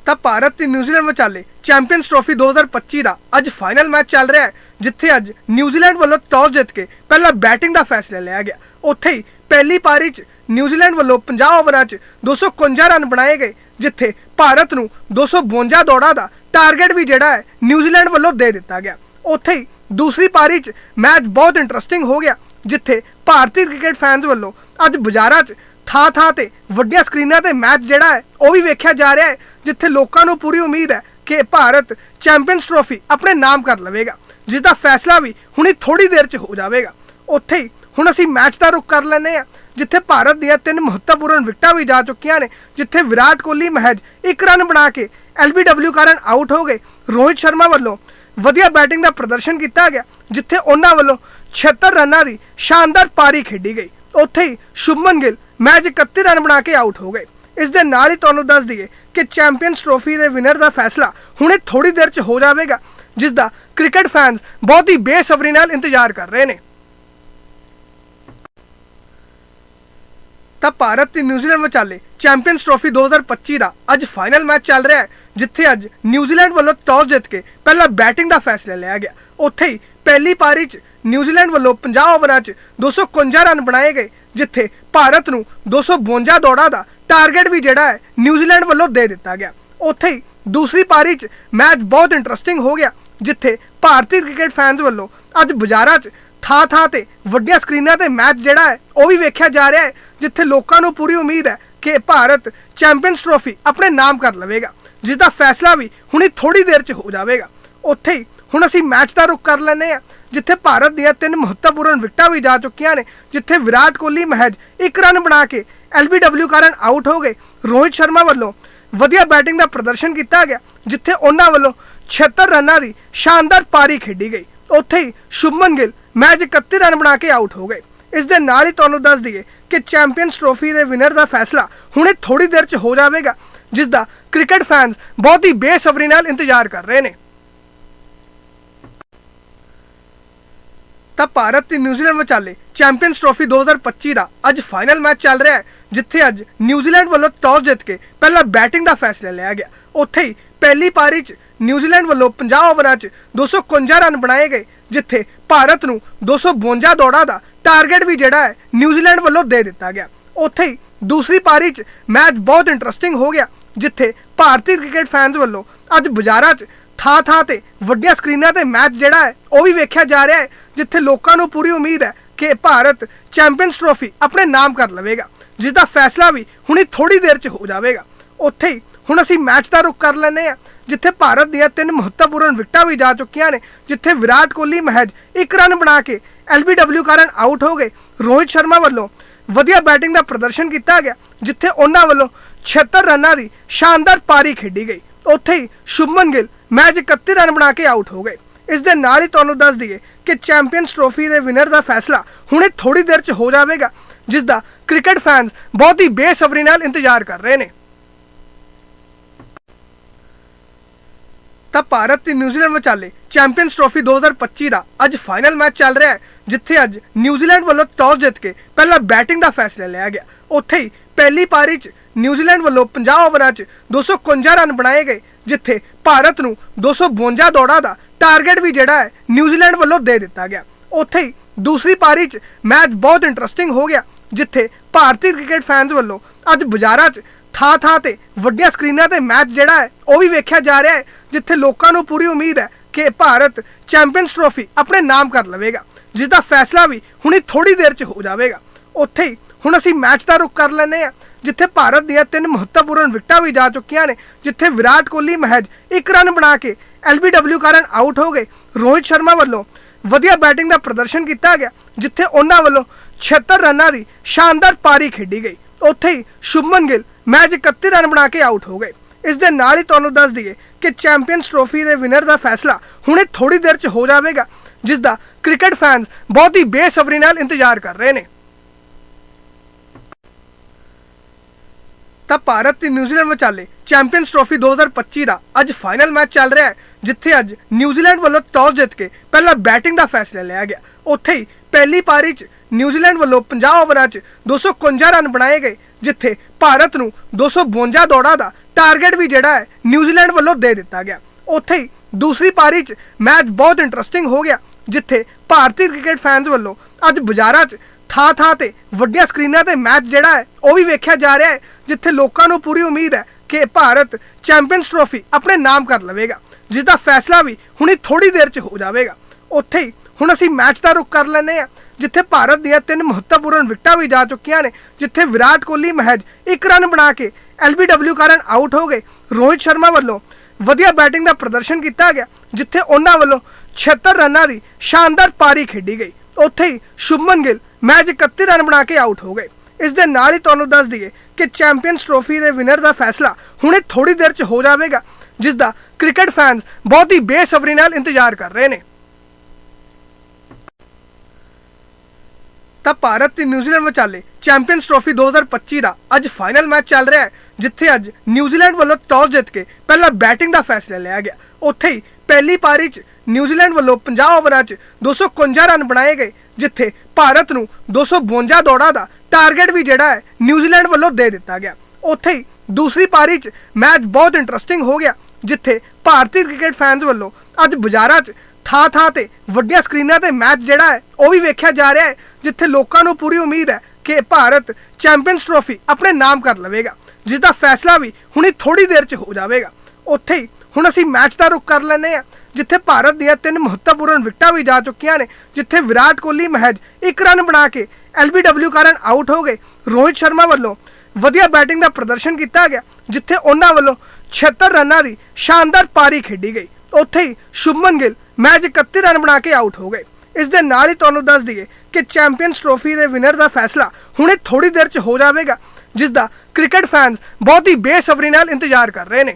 ਤਾਂ ਭਾਰਤ ਤੇ ਨਿਊਜ਼ੀਲੈਂਡ ਵਿਚਾਲੇ ਚੈਂਪੀਅਨਸ ਟਰੋਫੀ 2025 ਦਾ ਅੱਜ ਫਾਈਨਲ ਮੈਚ ਚੱਲ ਰਿਹਾ ਹੈ, ਜਿੱਥੇ ਅੱਜ ਨਿਊਜ਼ੀਲੈਂਡ ਵੱਲੋਂ ਟਾਸ ਜਿੱਤ ਕੇ ਪਹਿਲਾਂ ਬੈਟਿੰਗ ਦਾ ਫੈਸਲਾ ਲਿਆ ਗਿਆ। ਉੱਥੇ ਹੀ ਪਹਿਲੀ ਪਾਰੀ 'ਚ ਨਿਊਜ਼ੀਲੈਂਡ ਵੱਲੋਂ 50 ਓਵਰਾਂ 'ਚ 251 ਰਨ ਬਣਾਏ ਗਏ। ਜਿੱਥੇ ਭਾਰਤ ਨੂੰ 252 ਦੌੜਾਂ ਦਾ ਟਾਰਗੇਟ ਵੀ ਜਿਹੜਾ ਹੈ ਨਿਊਜ਼ੀਲੈਂਡ ਵੱਲੋਂ ਦੇ ਦਿੱਤਾ ਗਿਆ। ਉੱਥੇ ਹੀ ਦੂਸਰੀ ਪਾਰੀ 'ਚ ਮੈਚ ਬਹੁਤ ਇੰਟਰਸਟਿੰਗ ਹੋ ਗਿਆ, ਜਿੱਥੇ ਭਾਰਤੀ ਕ੍ਰਿਕਟ ਫੈਨਸ ਵੱਲੋਂ ਅੱਜ ਬਾਜ਼ਾਰਾਂ 'ਚ ਥਾਂ ਥਾਂ ਤੇ ਵੱਡੀਆਂ ਸਕਰੀਨਾਂ ਤੇ ਮੈਚ ਜਿਹੜਾ ਹੈ, ਉਹ ਵੀ ਵੇਖਿਆ ਜਾ ਰਿਹਾ ਹੈ, ਜਿੱਥੇ ਲੋਕਾਂ ਨੂੰ ਪੂਰੀ ਉਮੀਦ ਹੈ ਕਿ ਭਾਰਤ ਚੈਂਪੀਅਨਸ ਟਰੋਫੀ ਆਪਣੇ ਨਾਮ ਕਰ ਲਵੇਗਾ ਜਿਸ ਦਾ ਫੈਸਲਾ ਵੀ ਹੁਣੀ ਥੋੜੀ ਦੇਰ 'ਚ ਹੋ ਜਾਵੇਗਾ। ਉੱਥੇ ਹੀ ਹੁਣ ਅਸੀਂ ਮੈਚ ਦਾ ਰੁਖ ਕਰ ਲੈਨੇ ਆ ਜਿੱਥੇ ਭਾਰਤ ਦੀਆਂ ਤਿੰਨ ਮਹੱਤਵਪੂਰਨ ਵਿਕਟਾਂ ਵੀ ਜਾ ਚੁੱਕੀਆਂ ਨੇ, ਜਿੱਥੇ ਵਿਰਾਟ ਕੋਹਲੀ, ਮਹਿਜ ਇੱਕ ਰਨ ਬਣਾ ਕੇ ਐਲਬੀਡਬਲਿਊ ਕਾਰਨ ਆਊਟ ਹੋ ਗਏ। ਰੋਹਿਤ ਸ਼ਰਮਾ ਵੱਲੋਂ ਵਧੀਆ ਬੈਟਿੰਗ ਦਾ ਪ੍ਰਦਰਸ਼ਨ ਕੀਤਾ ਗਿਆ, ਜਿੱਥੇ ਉਹਨਾਂ ਵੱਲੋਂ 76 ਰਨਾਂ ਦੀ ਸ਼ਾਨਦਾਰ ਪਾਰੀ ਖੇਡੀ ਗਈ। ਉੱਥੇ ਹੀ ਸ਼ੁਭਮਨ ਗਿੱਲ ਮੈਚ 31 ਰਨ ਬਣਾ ਕੇ ਆਊਟ ਹੋ ਗਏ। ਇਸ ਦੇ ਨਾਲ ਹੀ ਤੁਹਾਨੂੰ ਦੱਸ ਦਈਏ ਕਿ ਚੈਂਪੀਅਨਸ ਟਰੋਫੀ ਦੇ ਵਿਨਰ ਦਾ ਫੈਸਲਾ ਹੁਣੇ ਥੋੜੀ ਦੇਰ 'ਚ ਹੋ ਜਾਵੇਗਾ, ਜਿਸ ਦਾ ਕ੍ਰਿਕਟ ਫੈਨਸ ਬਹੁਤ ਹੀ ਬੇਸਬਰੀ ਨਾਲ ਇੰਤਜ਼ਾਰ ਕਰ ਰਹੇ ਨੇ। ਤਾਂ ਭਾਰਤ ਤੇ ਨਿਊਜ਼ੀਲੈਂਡ ਵਿਚਾਲੇ ਚੈਂਪੀਅਨਸ ਟਰੋਫੀ 2025 ਦਾ ਅੱਜ ਫਾਈਨਲ ਮੈਚ ਚੱਲ ਰਿਹਾ ਹੈ, ਜਿੱਥੇ ਅੱਜ ਨਿਊਜ਼ੀਲੈਂਡ ਵੱਲੋਂ ਟਾਸ ਜਿੱਤ ਕੇ ਪਹਿਲਾਂ ਬੈਟਿੰਗ ਦਾ ਫੈਸਲਾ ਲਿਆ ਗਿਆ। ਉੱਥੇ ਹੀ ਪਹਿਲੀ ਪਾਰੀ 'ਚ ਨਿਊਜ਼ੀਲੈਂਡ ਵੱਲੋਂ 50 ਓਵਰਾਂ 'ਚ 251 ਰਨ ਬਣਾਏ ਗਏ, ਜਿੱਥੇ ਭਾਰਤ ਨੂੰ 252 ਦੌੜਾਂ ਦਾ ਟਾਰਗੇਟ ਵੀ ਜਿਹੜਾ ਹੈ ਨਿਊਜ਼ੀਲੈਂਡ ਵੱਲੋਂ ਦੇ ਦਿੱਤਾ ਗਿਆ। ਉੱਥੇ ਹੀ ਦੂਸਰੀ ਪਾਰੀ 'ਚ ਮੈਚ ਬਹੁਤ ਇੰਟਰਸਟਿੰਗ ਹੋ ਗਿਆ, ਜਿੱਥੇ ਭਾਰਤੀ ਕ੍ਰਿਕਟ ਫੈਨਸ ਵੱਲੋਂ ਅੱਜ ਬਾਜ਼ਾਰਾਂ 'ਚ ਥਾਂ ਥਾਂ ਤੇ, ਵੱਡੀਆਂ ਸਕਰੀਨਾਂ ਤੇ ਮੈਚ ਜਿਹੜਾ ਹੈ, ਉਹ ਵੀ ਵੇਖਿਆ ਜਾ ਰਿਹਾ ਹੈ, ਜਿੱਥੇ ਲੋਕਾਂ ਨੂੰ ਪੂਰੀ ਉਮੀਦ ਹੈ ਕਿ ਭਾਰਤ ਚੈਂਪੀਅਨਸ ਟਰੋਫੀ ਆਪਣੇ ਨਾਮ ਕਰ ਲਵੇਗਾ ਜਿਸ ਦਾ ਫੈਸਲਾ ਵੀ ਹੁਣੀ ਥੋੜੀ ਦੇਰ 'ਚ ਹੋ ਜਾਵੇਗਾ। ਉੱਥੇ ਹੀ ਹੁਣ ਅਸੀਂ ਮੈਚ ਦਾ ਰੁਖ ਕਰ ਲੈਨੇ ਆ ਜਿੱਥੇ ਭਾਰਤ ਦੀਆਂ ਤਿੰਨ ਮਹੱਤਵਪੂਰਨ ਵਿਕਟਾਂ ਵੀ ਜਾ ਚੁੱਕੀਆਂ ਨੇ, ਜਿੱਥੇ ਵਿਰਾਟ ਕੋਹਲੀ ਮਹਿਜ ਇੱਕ ਰਨ ਬਣਾ ਕੇ ਐਲਬੀਡਬਲਿਊ ਕਾਰਨ ਆਊਟ ਹੋ ਗਏ। ਰੋਹਿਤ ਸ਼ਰਮਾ ਵੱਲੋਂ ਵਧੀਆ ਬੈਟਿੰਗ ਦਾ ਪ੍ਰਦਰਸ਼ਨ ਕੀਤਾ ਗਿਆ, ਜਿੱਥੇ ਉਹਨਾਂ ਵੱਲੋਂ 76 ਰਨਾਂ ਦੀ ਸ਼ਾਨਦਾਰ ਪਾਰੀ ਖੇਡੀ ਗਈ। ਉੱਥੇ ਹੀ ਸ਼ੁਭਮਨ ਗਿੱਲ ਮੈਚ 31 ਰਨ ਬਣਾ ਕੇ ਆਊਟ ਹੋ ਗਏ। ਇਸ ਦੇ ਨਾਲ ਹੀ ਤੁਹਾਨੂੰ ਦੱਸ ਦਈਏ ਕਿ ਚੈਂਪੀਅਨਸ ਟਰੋਫੀ ਦੇ ਵਿਨਰ ਦਾ ਫੈਸਲਾ ਹੁਣੇ ਥੋੜੀ ਦੇਰ 'ਚ ਹੋ ਜਾਵੇਗਾ, ਜਿਸ ਦਾ ਕ੍ਰਿਕਟ ਫੈਨਸ ਬਹੁਤ ਹੀ ਬੇਸਬਰੀ ਨਾਲ ਇੰਤਜ਼ਾਰ ਕਰ ਰਹੇ ਨੇ। ਤਾਂ ਭਾਰਤ ਤੇ ਨਿਊਜ਼ੀਲੈਂਡ ਵਿਚਾਲੇ ਚੈਂਪੀਅਨਸ ਟਰੋਫੀ 2025 ਦਾ ਅੱਜ ਫਾਈਨਲ ਮੈਚ ਚੱਲ ਰਿਹਾ ਹੈ, ਜਿੱਥੇ ਅੱਜ ਨਿਊਜ਼ੀਲੈਂਡ ਵੱਲੋਂ ਟਾਸ ਜਿੱਤ ਕੇ ਪਹਿਲਾਂ ਬੈਟਿੰਗ ਦਾ ਫੈਸਲਾ ਲਿਆ ਗਿਆ। ਉੱਥੇ ਹੀ ਪਹਿਲੀ ਪਾਰੀ 'ਚ ਨਿਊਜ਼ੀਲੈਂਡ ਵੱਲੋਂ 50 ਓਵਰਾਂ 'ਚ 251 ਰਨ ਬਣਾਏ ਗਏ। ਜਿੱਥੇ ਭਾਰਤ ਨੂੰ 252 ਦੌੜਾਂ ਦਾ ਟਾਰਗੇਟ ਵੀ ਜਿਹੜਾ ਹੈ ਨਿਊਜ਼ੀਲੈਂਡ ਵੱਲੋਂ ਦੇ ਦਿੱਤਾ ਗਿਆ। ਉੱਥੇ ਹੀ ਦੂਸਰੀ ਪਾਰੀ 'ਚ ਮੈਚ ਬਹੁਤ ਇੰਟਰਸਟਿੰਗ ਹੋ ਗਿਆ, ਜਿੱਥੇ ਭਾਰਤੀ ਕ੍ਰਿਕਟ ਫੈਨਸ ਵੱਲੋਂ ਅੱਜ ਬਾਜ਼ਾਰਾਂ 'ਚ ਥਾਂ ਥਾਂ ਤੇ ਵੱਡੀਆਂ ਸਕਰੀਨਾਂ ਤੇ ਮੈਚ ਜਿਹੜਾ ਹੈ, ਉਹ ਵੀ ਵੇਖਿਆ ਜਾ ਰਿਹਾ ਹੈ, ਜਿੱਥੇ ਲੋਕਾਂ ਨੂੰ ਪੂਰੀ ਉਮੀਦ ਹੈ ਕਿ ਭਾਰਤ ਚੈਂਪੀਅਨਸ ਟਰੋਫੀ ਆਪਣੇ ਨਾਮ ਕਰ ਲਵੇਗਾ ਜਿਸ ਦਾ ਫੈਸਲਾ ਵੀ ਹੁਣੀ ਥੋੜੀ ਦੇਰ ਚ ਹੋ ਜਾਵੇਗਾ। ਉੱਥੇ ਹੀ ਹੁਣ ਅਸੀਂ ਮੈਚ ਦਾ ਰੁਖ ਕਰ ਲੈਨੇ ਆ ਜਿੱਥੇ ਭਾਰਤ ਦੀਆਂ ਤਿੰਨ ਮਹੱਤਵਪੂਰਨ ਵਿਕਟਾਂ ਵੀ ਜਾ ਚੁੱਕੀਆਂ ਨੇ, ਜਿੱਥੇ ਵਿਰਾਟ ਕੋਹਲੀ, ਮਹਿਜ ਇੱਕ ਰਨ ਬਣਾ ਕੇ ਐਲਬੀਡਬਲਿਊ ਕਾਰਨ ਆਊਟ ਹੋ ਗਏ। ਰੋਹਿਤ ਸ਼ਰਮਾ ਵੱਲੋਂ ਵਧੀਆ ਬੈਟਿੰਗ ਦਾ ਪ੍ਰਦਰਸ਼ਨ ਕੀਤਾ ਗਿਆ, ਜਿੱਥੇ ਉਹਨਾਂ ਵੱਲੋਂ 76 ਰਨਾਂ ਦੀ ਸ਼ਾਨਦਾਰ ਪਾਰੀ ਖੇਡੀ ਗਈ। ਉੱਥੇ ਹੀ ਸ਼ੁਭਮਨ ਗਿੱਲ ਮੈਚ 31 ਰਨ ਬਣਾ ਕੇ ਆਊਟ ਹੋ ਗਏ। ਇਸ ਦੇ ਨਾਲ ਹੀ ਤੁਹਾਨੂੰ ਦੱਸ ਦਈਏ ਕਿ ਚੈਂਪੀਅਨਸ ਟਰੋਫੀ ਦੇ ਵਿਨਰ ਦਾ ਫੈਸਲਾ ਹੁਣੇ ਥੋੜੀ ਦੇਰ 'ਚ ਹੋ ਜਾਵੇਗਾ, ਜਿਸ ਦਾ ਕ੍ਰਿਕਟ ਫੈਨਸ ਬਹੁਤ ਹੀ ਬੇਸਬਰੀ ਨਾਲ ਇੰਤਜ਼ਾਰ ਕਰ ਰਹੇ ਨੇ। ਤਾਂ ਭਾਰਤ ਤੇ ਨਿਊਜ਼ੀਲੈਂਡ ਵਿਚਾਲੇ ਚੈਂਪੀਅਨਸ ਟਰੋਫੀ 2025 ਦਾ ਅੱਜ ਫਾਈਨਲ ਮੈਚ ਚੱਲ ਰਿਹਾ ਹੈ, ਜਿੱਥੇ ਅੱਜ ਨਿਊਜ਼ੀਲੈਂਡ ਵੱਲੋਂ ਟਾਸ ਜਿੱਤ ਕੇ ਪਹਿਲਾਂ ਬੈਟਿੰਗ ਦਾ ਫੈਸਲਾ ਲਿਆ ਗਿਆ। ਉੱਥੇ ਹੀ ਪਹਿਲੀ ਪਾਰੀ 'ਚ ਨਿਊਜ਼ੀਲੈਂਡ ਵੱਲੋਂ 50 ਓਵਰਾਂ 'ਚ 251 ਰਨ ਬਣਾਏ ਗਏ, ਜਿੱਥੇ ਭਾਰਤ ਨੂੰ 252 ਦੌੜਾਂ ਦਾ ਟਾਰਗੇਟ ਵੀ ਜਿਹੜਾ ਹੈ ਨਿਊਜ਼ੀਲੈਂਡ ਵੱਲੋਂ ਦੇ ਦਿੱਤਾ ਗਿਆ। ਉੱਥੇ ਹੀ ਦੂਸਰੀ ਪਾਰੀ 'ਚ ਮੈਚ ਬਹੁਤ ਇੰਟਰਸਟਿੰਗ ਹੋ ਗਿਆ, ਜਿੱਥੇ ਭਾਰਤੀ ਕ੍ਰਿਕਟ ਫੈਨਸ ਵੱਲੋਂ ਅੱਜ ਬਾਜ਼ਾਰਾਂ 'ਚ ਥਾਂ ਥਾਂ ਤੇ, ਵੱਡੀਆਂ ਸਕਰੀਨਾਂ ਤੇ ਮੈਚ ਜਿਹੜਾ ਹੈ, ਉਹ ਵੀ ਵੇਖਿਆ ਜਾ ਰਿਹਾ ਹੈ, ਜਿੱਥੇ ਲੋਕਾਂ ਨੂੰ ਪੂਰੀ ਉਮੀਦ ਹੈ ਕਿ ਭਾਰਤ ਚੈਂਪੀਅਨਸ ਟਰੋਫੀ ਆਪਣੇ ਨਾਮ ਕਰ ਲਵੇਗਾ ਜਿਸ ਦਾ ਫੈਸਲਾ ਵੀ ਹੁਣੀ ਥੋੜੀ ਦੇਰ 'ਚ ਹੋ ਜਾਵੇਗਾ। ਉੱਥੇ ਹੀ ਹੁਣ ਅਸੀਂ ਮੈਚ ਦਾ ਰੁਖ ਕਰ ਲੈਨੇ ਆ ਜਿੱਥੇ ਭਾਰਤ ਦੀਆਂ ਤਿੰਨ ਮਹੱਤਵਪੂਰਨ ਵਿਕਟਾਂ ਵੀ ਜਾ ਚੁੱਕੀਆਂ ਨੇ, ਜਿੱਥੇ ਵਿਰਾਟ ਕੋਹਲੀ, ਮਹਿਜ ਇੱਕ ਰਨ ਬਣਾ ਕੇ ਐਲਬੀਡਬਲਿਊ ਕਾਰਨ ਆਊਟ ਹੋ ਗਏ। ਰੋਹਿਤ ਸ਼ਰਮਾ ਵੱਲੋਂ ਵਧੀਆ ਬੈਟਿੰਗ ਦਾ ਪ੍ਰਦਰਸ਼ਨ ਕੀਤਾ ਗਿਆ, ਜਿੱਥੇ ਉਹਨਾਂ ਵੱਲੋਂ 76 ਰਨਾਂ ਦੀ ਸ਼ਾਨਦਾਰ ਪਾਰੀ ਖੇਡੀ ਗਈ। ਉੱਥੇ ਹੀ ਸ਼ੁਭਮਨ ਗਿੱਲ ਮੈਚ 31 ਰਨ ਬਣਾ ਕੇ ਆਊਟ ਹੋ ਗਏ। ਇਸ ਦੇ ਨਾਲ ਹੀ ਤੁਹਾਨੂੰ ਦੱਸ ਦਈਏ ਕਿ ਚੈਂਪੀਅਨਸ ਟਰੋਫੀ ਦੇ ਵਿਨਰ ਦਾ ਫੈਸਲਾ ਹੁਣੇ ਥੋੜੀ ਦੇਰ 'ਚ ਹੋ ਜਾਵੇਗਾ, ਜਿਸ ਦਾ ਕ੍ਰਿਕਟ ਫੈਨਸ ਬਹੁਤ ਹੀ ਬੇਸਬਰੀ ਨਾਲ ਇੰਤਜ਼ਾਰ ਕਰ ਰਹੇ ਨੇ। ਤਾਂ ਭਾਰਤ ਤੇ ਨਿਊਜ਼ੀਲੈਂਡ ਵਿਚਾਲੇ ਚੈਂਪੀਅਨਸ ਟਰੋਫੀ 2025 ਦਾ ਅੱਜ ਫਾਈਨਲ ਮੈਚ ਚੱਲ ਰਿਹਾ ਹੈ, ਜਿੱਥੇ ਅੱਜ ਨਿਊਜ਼ੀਲੈਂਡ ਵੱਲੋਂ ਟਾਸ ਜਿੱਤ ਕੇ ਪਹਿਲਾਂ ਬੈਟਿੰਗ ਦਾ ਫੈਸਲਾ ਲਿਆ ਗਿਆ। ਉੱਥੇ ਹੀ ਪਹਿਲੀ ਪਾਰੀ 'ਚ ਨਿਊਜ਼ੀਲੈਂਡ ਵੱਲੋਂ 50 ਓਵਰਾਂ 'ਚ 251 ਰਨ ਬਣਾਏ ਗਏ, ਜਿੱਥੇ ਭਾਰਤ ਨੂੰ 252 ਦੌੜਾਂ ਦਾ ਟਾਰਗੇਟ ਵੀ ਜਿਹੜਾ ਹੈ ਨਿਊਜ਼ੀਲੈਂਡ ਵੱਲੋਂ ਦੇ ਦਿੱਤਾ ਗਿਆ। ਉੱਥੇ ਹੀ ਦੂਸਰੀ ਪਾਰੀ 'ਚ ਮੈਚ ਬਹੁਤ ਇੰਟਰਸਟਿੰਗ ਹੋ ਗਿਆ, ਜਿੱਥੇ ਭਾਰਤੀ ਕ੍ਰਿਕਟ ਫੈਨਸ ਵੱਲੋਂ ਅੱਜ ਬਾਜ਼ਾਰਾਂ 'ਚ ਥਾਂ ਥਾਂ ਤੇ ਵੱਡੀਆਂ ਸਕਰੀਨਾਂ ਤੇ ਮੈਚ ਜਿਹੜਾ ਹੈ, ਉਹ ਵੀ ਵੇਖਿਆ ਜਾ ਰਿਹਾ ਹੈ, ਜਿੱਥੇ ਲੋਕਾਂ ਨੂੰ ਪੂਰੀ ਉਮੀਦ ਹੈ ਕਿ ਭਾਰਤ ਚੈਂਪੀਅਨਸ ਟਰੋਫੀ ਆਪਣੇ ਨਾਮ ਕਰ ਲਵੇਗਾ ਜਿਸ ਦਾ ਫੈਸਲਾ ਵੀ ਹੁਣੀ ਥੋੜੀ ਦੇਰ 'ਚ ਹੋ ਜਾਵੇਗਾ। ਉੱਥੇ ਹੀ ਹੁਣ ਅਸੀਂ ਮੈਚ ਦਾ ਰੁਖ ਕਰ ਲੈਨੇ ਆ ਜਿੱਥੇ ਭਾਰਤ ਦੀਆਂ ਤਿੰਨ ਮਹੱਤਵਪੂਰਨ ਵਿਕਟਾਂ ਵੀ ਜਾ ਚੁੱਕੀਆਂ ਨੇ, ਜਿੱਥੇ ਵਿਰਾਟ ਕੋਹਲੀ ਮਹਿਜ ਇੱਕ ਰਨ ਬਣਾ ਕੇ ਐਲਬੀਡਬਲਿਊ ਕਾਰਨ ਆਊਟ ਹੋ ਗਏ। ਰੋਹਿਤ ਸ਼ਰਮਾ ਵੱਲੋਂ ਵਧੀਆ ਬੈਟਿੰਗ ਦਾ ਪ੍ਰਦਰਸ਼ਨ ਕੀਤਾ ਗਿਆ, ਜਿੱਥੇ ਉਹਨਾਂ ਵੱਲੋਂ 76 ਰਨਾਂ ਦੀ ਸ਼ਾਨਦਾਰ ਪਾਰੀ ਖੇਡੀ ਗਈ। ਉੱਥੇ ਹੀ ਸ਼ੁਭਮਨ ਗਿੱਲ ਮੈਚ 31 ਰਨ ਬਣਾ ਕੇ ਆਊਟ ਹੋ ਗਏ। ਇਸ ਦੇ ਨਾਲ ਹੀ ਤੁਹਾਨੂੰ ਦੱਸ ਦਈਏ ਕਿ ਚੈਂਪੀਅਨਸ ਟਰੋਫੀ ਦੇ ਵਿਨਰ ਦਾ ਫੈਸਲਾ ਹੁਣੇ ਥੋੜੀ ਦੇਰ 'ਚ ਹੋ ਜਾਵੇਗਾ, ਜਿਸ ਦਾ ਕ੍ਰਿਕਟ ਫੈਨਸ ਬਹੁਤ ਹੀ ਬੇਸਬਰੀ ਨਾਲ ਇੰਤਜ਼ਾਰ ਕਰ ਰਹੇ ਨੇ। ਤਾਂ ਭਾਰਤ ਤੇ ਨਿਊਜ਼ੀਲੈਂਡ ਵਿਚਾਲੇ ਚੈਂਪੀਅਨਸ ਟਰੋਫੀ 2025 ਦਾ ਅੱਜ ਫਾਈਨਲ ਮੈਚ ਚੱਲ ਰਿਹਾ ਹੈ, ਜਿੱਥੇ ਅੱਜ ਨਿਊਜ਼ੀਲੈਂਡ ਵੱਲੋਂ ਟਾਸ ਜਿੱਤ ਕੇ ਪਹਿਲਾਂ ਬੈਟਿੰਗ ਦਾ ਫੈਸਲਾ ਲਿਆ ਗਿਆ। ਉੱਥੇ ਹੀ ਪਹਿਲੀ ਪਾਰੀ 'ਚ ਨਿਊਜ਼ੀਲੈਂਡ ਵੱਲੋਂ 50 ਓਵਰਾਂ 'ਚ 251 ਰਨ ਬਣਾਏ ਗਏ, ਜਿੱਥੇ ਭਾਰਤ ਨੂੰ 252 ਦੌੜਾਂ ਦਾ ਟਾਰਗੇਟ ਵੀ ਜਿਹੜਾ ਹੈ ਨਿਊਜ਼ੀਲੈਂਡ ਵੱਲੋਂ ਦੇ ਦਿੱਤਾ ਗਿਆ। ਉੱਥੇ ਹੀ ਦੂਸਰੀ ਪਾਰੀ 'ਚ ਮੈਚ ਬਹੁਤ ਇੰਟਰਸਟਿੰਗ ਹੋ ਗਿਆ, ਜਿੱਥੇ ਭਾਰਤੀ ਕ੍ਰਿਕਟ ਫੈਨਸ ਵੱਲੋਂ ਅੱਜ ਬਾਜ਼ਾਰਾਂ 'ਚ ਥਾਂ ਥਾਂ ਤੇ ਵੱਡੀਆਂ ਸਕਰੀਨਾਂ ਤੇ ਮੈਚ ਜਿਹੜਾ ਹੈ ਉਹ ਵੀ ਵੇਖਿਆ ਜਾ ਰਿਹਾ ਹੈ। ਜਿੱਥੇ ਲੋਕਾਂ ਨੂੰ ਪੂਰੀ ਉਮੀਦ ਹੈ ਕਿ ਭਾਰਤ ਚੈਂਪੀਅਨਸ ਟਰੋਫੀ ਆਪਣੇ ਨਾਮ ਕਰ ਲਵੇਗਾ ਜਿਸ ਦਾ ਫੈਸਲਾ ਵੀ ਹੁਣੀ ਥੋੜੀ ਦੇਰ 'ਚ ਹੋ ਜਾਵੇਗਾ। ਉੱਥੇ ਹੀ ਹੁਣ ਅਸੀਂ ਮੈਚ ਦਾ ਰੁਖ ਕਰ ਲੈਨੇ ਆ ਜਿੱਥੇ ਭਾਰਤ ਦੀਆਂ ਤਿੰਨ ਮਹੱਤਵਪੂਰਨ ਵਿਕਟਾਂ ਵੀ ਜਾ ਚੁੱਕੀਆਂ ਨੇ, ਜਿੱਥੇ ਵਿਰਾਟ ਕੋਹਲੀ ਮਹਿਜ ਇੱਕ ਰਨ ਬਣਾ ਕੇ ਐਲਬੀਡਬਲਿਊ ਕਾਰਨ ਆਊਟ ਹੋ ਗਏ। ਰੋਹਿਤ ਸ਼ਰਮਾ ਵੱਲੋਂ ਵਧੀਆ ਬੈਟਿੰਗ ਦਾ ਪ੍ਰਦਰਸ਼ਨ ਕੀਤਾ ਗਿਆ, ਜਿੱਥੇ ਉਹਨਾਂ ਵੱਲੋਂ 76 ਰਨਾਂ ਦੀ ਸ਼ਾਨਦਾਰ ਪਾਰੀ ਖੇਡੀ ਗਈ। ਉੱਥੇ ਹੀ ਸ਼ੁਭਮਨ ਗਿੱਲ ਮੈਚ 31 ਰਨ ਬਣਾ ਕੇ ਆਊਟ ਹੋ ਗਏ। ਇਸ ਦੇ ਨਾਲ ਹੀ ਤੁਹਾਨੂੰ ਦੱਸ ਦਈਏ ਕਿ ਚੈਂਪੀਅਨਸ ਟਰੋਫੀ ਦੇ ਵਿਨਰ ਦਾ ਫੈਸਲਾ ਹੁਣੇ ਥੋੜੀ ਦੇਰ 'ਚ ਹੋ ਜਾਵੇਗਾ ਜਿਸ ਦਾ ਕ੍ਰਿਕਟ ਫੈਨਸ ਬਹੁਤ ਹੀ ਬੇਸਬਰੀ ਨਾਲ ਇੰਤਜ਼ਾਰ ਕਰ ਰਹੇ ਨੇ।